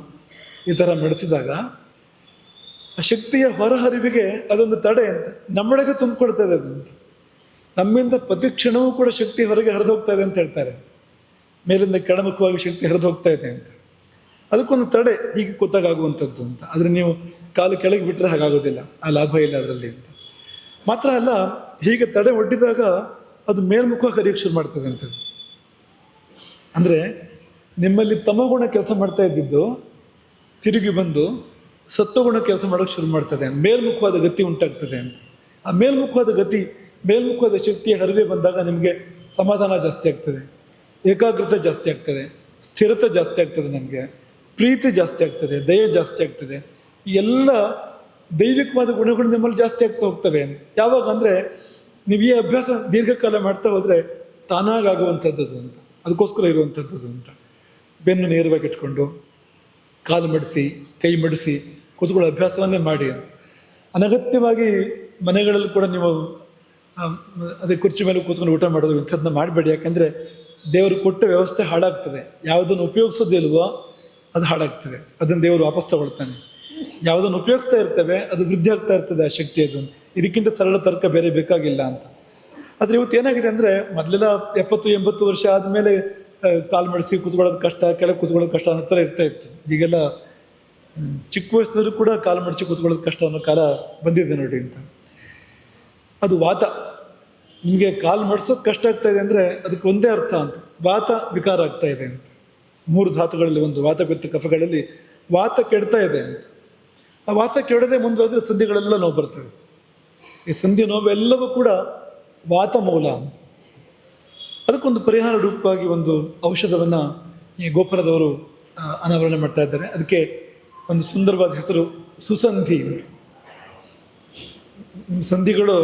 S1: ಈ ಥರ ಮಡಿಸಿದಾಗ ಆ ಶಕ್ತಿಯ ಹೊರಹರಿವಿಗೆ ಅದೊಂದು ತಡೆ ಅಂತ. ನಮ್ಮೊಳಗೆ ತುಂಬಿಕೊಡ್ತದೆ ಅದು ನಮ್ಮಿಂದ ಪ್ರತಿ ಕ್ಷಣವೂ ಕೂಡ ಶಕ್ತಿ ಹೊರಗೆ ಹರಿದು ಹೋಗ್ತಾ ಇದೆ ಅಂತ ಹೇಳ್ತಾರೆ. ಮೇಲಿಂದ ಕೆಳಮುಖವಾಗಿ ಶಕ್ತಿ ಹರಿದು ಹೋಗ್ತಾ ಇದೆ ಅಂತ. ಅದಕ್ಕೊಂದು ತಡೆ ಹೀಗೆ ಆಗುವಂಥದ್ದು ಅಂತ. ಆದರೆ ನೀವು ಕಾಲು ಕೆಳಗೆ ಬಿಟ್ಟರೆ ಹಾಗಾಗೋದಿಲ್ಲ. ಆ ಲಾಭ ಇಲ್ಲ ಅದರಲ್ಲಿ ಅಂತ. ಮಾತ್ರ ಅಲ್ಲ, ಹೀಗೆ ತಡೆ ಒಡ್ಡಿದಾಗ ಅದು ಮೇಲ್ಮುಖ ಹರಿಯಕ್ಕೆ ಶುರು ಮಾಡ್ತದೆ ಅಂತದ್ದು. ಅಂದರೆ ನಿಮ್ಮಲ್ಲಿ ತಮಗುಣ ಕೆಲಸ ಮಾಡ್ತಾ ಇದ್ದಿದ್ದು ತಿರುಗಿ ಬಂದು ಸತ್ವಗುಣ ಕೆಲಸ ಮಾಡೋಕ್ಕೆ ಶುರು ಮಾಡ್ತದೆ. ಮೇಲ್ಮುಖವಾದ ಗತಿ ಉಂಟಾಗ್ತದೆ ಅಂತ. ಆ ಮೇಲ್ಮುಖವಾದ ಗತಿ, ಮೇಲ್ಮುಖವಾದ ಶಕ್ತಿಯ ಹರಿವೆ ಬಂದಾಗ ನಿಮಗೆ ಸಮಾಧಾನ ಜಾಸ್ತಿ ಆಗ್ತದೆ. ಏಕಾಗ್ರತೆ ಜಾಸ್ತಿ ಆಗ್ತದೆ. ಸ್ಥಿರತೆ ಜಾಸ್ತಿ ಆಗ್ತದೆ ನಮಗೆ. ಪ್ರೀತಿ ಜಾಸ್ತಿ ಆಗ್ತದೆ. ದಯೆ ಜಾಸ್ತಿ ಆಗ್ತದೆ. ಎಲ್ಲ ದೈವಿಕವಾದ ಗುಣಗಳು ನಿಮ್ಮಲ್ಲಿ ಜಾಸ್ತಿ ಆಗ್ತಾ ಹೋಗ್ತವೆ. ಯಾವಾಗ ಅಂದರೆ ನೀವು ಈ ಅಭ್ಯಾಸ ದೀರ್ಘಕಾಲ ಮಾಡ್ತಾ ಹೋದರೆ ತಾನಾಗುವಂಥದ್ದು ಅಂತ. ಅದಕ್ಕೋಸ್ಕರ ಇರುವಂಥದ್ದು ಅಂತ. ಬೆನ್ನು ನೇರವಾಗಿ ಇಟ್ಕೊಂಡು ಕಾಲು ಮಡಿಸಿ, ಕೈ ಮಡಿಸಿ ಕೂತ್ಕೊಳ್ಳೋ ಅಭ್ಯಾಸವನ್ನೇ ಮಾಡಿ ಅಂತ. ಅನಗತ್ಯವಾಗಿ ಮನೆಗಳಲ್ಲಿ ಕೂಡ ನೀವು ಅದೇ ಕುರ್ಚಿ ಮೇಲೆ ಕೂತ್ಕೊಂಡು ಊಟ ಮಾಡೋದು ಇಂಥದ್ದನ್ನ ಮಾಡಬೇಡಿ. ಯಾಕೆಂದರೆ ದೇವರು ಕೊಟ್ಟ ವ್ಯವಸ್ಥೆ ಹಾಳಾಗ್ತದೆ. ಯಾವುದನ್ನು ಉಪಯೋಗಿಸೋದಿಲ್ವೋ ಅದು ಹಾಳಾಗ್ತದೆ. ಅದನ್ನು ದೇವರು ವಾಪಸ್ ತಗೊಳ್ತಾನೆ. ಯಾವುದನ್ನು ಉಪಯೋಗಿಸ್ತಾ ಇರ್ತೇವೆ, ಅದು ವೃದ್ಧಿ ಆಗ್ತಾ ಇರ್ತದೆ ಆ ಶಕ್ತಿ ಅದು. ಇದಕ್ಕಿಂತ ಸರಳ ತರ್ಕ ಬೇರೆ ಬೇಕಾಗಿಲ್ಲ ಅಂತ. ಆದರೆ ಇವತ್ತು ಏನಾಗಿದೆ ಅಂದರೆ, ಮೊದಲೆಲ್ಲ ಎಪ್ಪತ್ತು, ಎಂಬತ್ತು ವರ್ಷ ಆದಮೇಲೆ ಕಾಲು ಮಡಿಸಿ ಕೂತ್ಕೊಳ್ಳೋದು ಕಷ್ಟ, ಕೆಳಗೆ ಕೂತ್ಕೊಳ್ಳೋದು ಕಷ್ಟ ಅನ್ನೋ ಥರ ಇರ್ತಾ ಇತ್ತು. ಈಗೆಲ್ಲ ಚಿಕ್ಕ ವಯಸ್ಸಿನವರು ಕೂಡ ಕಾಲು ಮಡಿಸಿ ಕೂತ್ಕೊಳ್ಳೋದು ಕಷ್ಟ ಅನ್ನೋ ಕಾಲ ಬಂದಿದೆ ನೋಡಿ ಅಂತ. ಅದು ವಾತ. ನಿಮಗೆ ಕಾಲು ಮಡ್ಸೋಕೆ ಕಷ್ಟ ಆಗ್ತಾ ಇದೆ ಅಂದರೆ, ಅದಕ್ಕೆ ಒಂದೇ ಅರ್ಥ ಅಂತ. ವಾತ ವಿಕಾರ ಆಗ್ತಾ ಇದೆ ಅಂತ. ಮೂರು ಧಾತುಗಳಲ್ಲಿ ಒಂದು ವಾತ ಕಫಗಳಲ್ಲಿ ವಾತ ಕೆಡ್ತಾ ಇದೆ ಅಂತ. ಆ ವಾಸ ಕೆಡದೆ ಮುಂದುವರೆದ್ರೆ ಸಂಧಿಗಳೆಲ್ಲ ನೋವು ಬರ್ತವೆ. ಈ ಸಂಧಿ ನೋವೆಲ್ಲವೂ ಕೂಡ ವಾತ ಮೂಲ ಅಂತ. ಅದಕ್ಕೊಂದು ಪರಿಹಾರ ರೂಪವಾಗಿ ಒಂದು ಔಷಧವನ್ನು ಈ ಗೋಪುರದವರು ಅನಾವರಣೆ ಮಾಡ್ತಾ ಇದ್ದಾರೆ. ಅದಕ್ಕೆ ಒಂದು ಸುಂದರವಾದ ಹೆಸರು ಸುಸಂಧಿ ಅಂತ. ಸಂಧಿಗಳು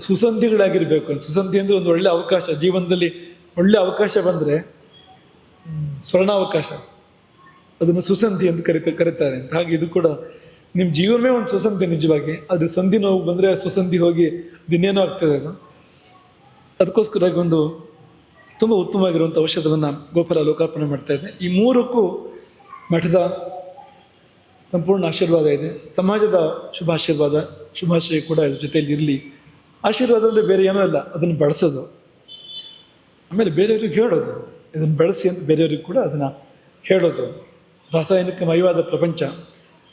S1: ಸುಸಂಧಿಗಳಾಗಿರಬೇಕು. ಸುಸಂಧಿ ಅಂದರೆ ಒಂದು ಒಳ್ಳೆ ಅವಕಾಶ. ಜೀವನದಲ್ಲಿ ಒಳ್ಳೆ ಅವಕಾಶ ಬಂದರೆ ಸ್ವರ್ಣಾವಕಾಶ. ಅದನ್ನು ಸುಸಂಧಿ ಅಂತ ಕರಿತ, ಕರೀತಾರೆ. ಹಾಗೆ ಇದು ಕೂಡ ನಿಮ್ಮ ಜೀವನವೇ ಒಂದು ಸುಸಂಧಿ ನಿಜವಾಗಿ. ಅದು ಸಂಧಿ ನೋವು ಬಂದರೆ ಸುಸಂಧಿ ಹೋಗಿ ದಿನೇನೋ ಆಗ್ತದೆ ಅದು. ಅದಕ್ಕೋಸ್ಕರ ಒಂದು ತುಂಬ ಉತ್ತಮವಾಗಿರುವಂಥ ಔಷಧವನ್ನು ಗೋಪಾಲ ಲೋಕಾರ್ಪಣೆ ಮಾಡ್ತಾ ಇದೆ. ಈ ಮೂರಕ್ಕೂ ಮಠದ ಸಂಪೂರ್ಣ ಆಶೀರ್ವಾದ ಇದೆ. ಸಮಾಜದ ಶುಭಾಶೀರ್ವಾದ, ಶುಭಾಶಯ ಕೂಡ ಇದ್ರ ಜೊತೆಯಲ್ಲಿ ಇರಲಿ. ಆಶೀರ್ವಾದ ಅಂದರೆ ಬೇರೆ ಏನೂ ಇಲ್ಲ, ಅದನ್ನು ಬಳಸೋದು. ಆಮೇಲೆ ಬೇರೆಯವ್ರಿಗೆ ಹೇಳೋದು. ಇದನ್ನು ಬೆಳೆಸಿ ಅಂತ ಬೇರೆಯವ್ರಿಗೆ ಕೂಡ ಅದನ್ನು ಹೇಳೋದು. ರಾಸಾಯನಿಕಮಯವಾದ ಪ್ರಪಂಚ.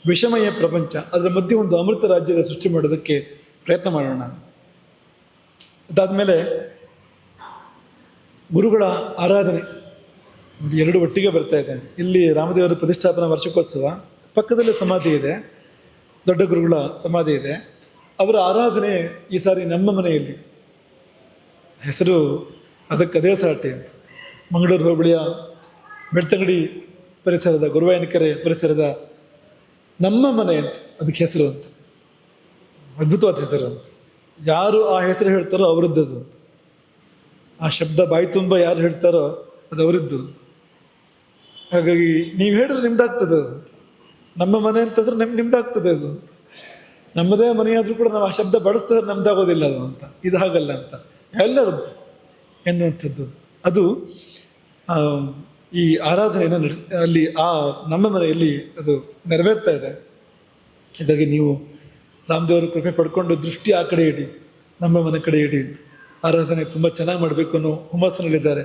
S1: ವಿಷಮಯ ಪ್ರಪಂಚ, ಅದರ ಮಧ್ಯೆ ಒಂದು ಅಮೃತ ರಾಜ್ಯದ ಸೃಷ್ಟಿ ಮಾಡೋದಕ್ಕೆ ಪ್ರಯತ್ನ ಮಾಡೋಣ. ಅದಾದಮೇಲೆ ಗುರುಗಳ ಆರಾಧನೆ. ಎರಡು ಒಟ್ಟಿಗೆ ಬರ್ತಾ ಇದೆ. ಇಲ್ಲಿ ರಾಮದೇವರ ಪ್ರತಿಷ್ಠಾಪನಾ ವಾರ್ಷಿಕೋತ್ಸವ. ಪಕ್ಕದಲ್ಲೇ ಸಮಾಧಿ ಇದೆ. ದೊಡ್ಡ ಗುರುಗಳ ಸಮಾಧಿ ಇದೆ. ಅವರ ಆರಾಧನೆ ಈ ಸಾರಿ ನಮ್ಮ ಮನೆಯಲ್ಲಿ. ಹೆಸರು ಅದಕ್ಕೆ ಅದೇ ಸಾಟಿ ಅಂತ. ಮಂಗಳೂರು ಹೋಬಳಿಯ ಬೆಳ್ತಂಗಡಿ ಪರಿಸರದ, ಗುರುವಾಯನಕೆರೆ ಪರಿಸರದ ನಮ್ಮ ಮನೆ ಅಂತ, ಅದಕ್ಕೆ ಹೆಸರು ಅಂತ. ಅದ್ಭುತವಾದ ಹೆಸರು ಅಂತ. ಯಾರು ಆ ಹೆಸರು ಹೇಳ್ತಾರೋ ಅವರದ್ದು ಅಂತ. ಆ ಶಬ್ದ ಬಾಯಿ ತುಂಬ ಯಾರು ಹೇಳ್ತಾರೋ ಅದು ಅವರದ್ದು ಹಾಗಾಗಿ ನೀವು ಹೇಳಿದ್ರೆ ನಿಮ್ದಾಗ್ತದೆ ಅದು ನಮ್ಮ ಮನೆ ಅಂತಂದ್ರೆ ನಿಮ್, ನಿಮ್ದಾಗ್ತದೆ ಅದು ನಮ್ಮದೇ ಮನೆಯಾದರೂ ಕೂಡ ನಾವು ಆ ಶಬ್ದ ಬಳಸ್ತಾರೆ, ನಮ್ದಾಗೋದಿಲ್ಲ ಅದು ಅಂತ. ಇದು ಹಾಗಲ್ಲ ಅಂತ. ಎಲ್ಲರದ್ದು ಎನ್ನುವಂಥದ್ದು. ಅದು ಈ ಆರಾಧನೆಯನ್ನು ನಡೆಸ್, ಅಲ್ಲಿ ಆ ನಮ್ಮ ಮನೆಯಲ್ಲಿ ಅದು ನೆರವೇರ್ತಾ ಇದೆ. ಹಾಗಾಗಿ ನೀವು ರಾಮದೇವರ ಕೃಪೆ ಪಡ್ಕೊಂಡು ದೃಷ್ಟಿ ಆ ಕಡೆ ಇಡಿ, ನಮ್ಮ ಮನೆ ಕಡೆ ಇಡಿ. ಆರಾಧನೆ ತುಂಬ ಚೆನ್ನಾಗಿ ಮಾಡಬೇಕು ಅನ್ನೋ ಹುಮ್ಮಸ್ಸಿನಲ್ಲಿದ್ದಾರೆ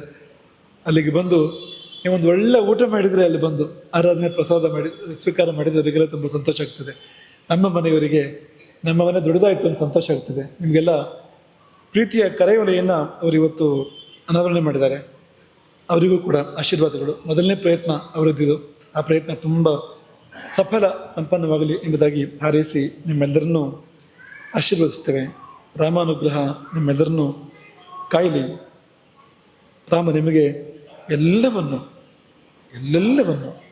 S1: ಅಲ್ಲಿಗೆ ಬಂದು ನೀವೊಂದು ಒಳ್ಳೆ ಊಟ ಮಾಡಿದರೆ ಅಲ್ಲಿ ಬಂದು ಆರಾಧನೆ ಪ್ರಸಾದ ಮಾಡಿ, ಸ್ವೀಕಾರ ಮಾಡಿದವರಿಗೆಲ್ಲ ತುಂಬ ಸಂತೋಷ ಆಗ್ತದೆ. ನಮ್ಮ ಮನೆಯವರಿಗೆ ನಮ್ಮ ಮನೆ ದೊಡ್ಡದಾಯಿತು ಅಂತ ಸಂತೋಷ ಆಗ್ತದೆ. ನಿಮಗೆಲ್ಲ ಪ್ರೀತಿಯ ಕರೆಯೊಲೆಯನ್ನು ಅವರು ಇವತ್ತು ಅನಾವರಣೆ ಮಾಡಿದ್ದಾರೆ. ಅವರಿಗೂ ಕೂಡ ಆಶೀರ್ವಾದಗಳು. ಮೊದಲನೇ ಪ್ರಯತ್ನ ಅವರದ್ದಿದು. ಆ ಪ್ರಯತ್ನ ತುಂಬ ಸಫಲ ಸಂಪನ್ನವಾಗಲಿ ಎಂಬುದಾಗಿ ಹಾರೈಸಿ ನಿಮ್ಮೆಲ್ಲರನ್ನೂ ಆಶೀರ್ವದಿಸುತ್ತೇವೆ ರಾಮಾನುಗ್ರಹ ನಿಮ್ಮೆಲ್ಲರನ್ನೂ ಕಾಯಲಿ. ರಾಮ ನಿಮಗೆ ಎಲ್ಲವನ್ನು, ಎಲ್ಲೆಲ್ಲವನ್ನು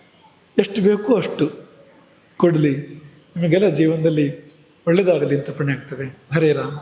S1: ಎಷ್ಟು ಬೇಕೋ ಅಷ್ಟು ಕೊಡಲಿ. ನಿಮಗೆಲ್ಲ ಜೀವನದಲ್ಲಿ ಒಳ್ಳೆಯದಾಗಲಿ ಅಂತ ಪುಣ್ಯ ಆಗ್ತದೆ. ಹರೇ ರಾಮ.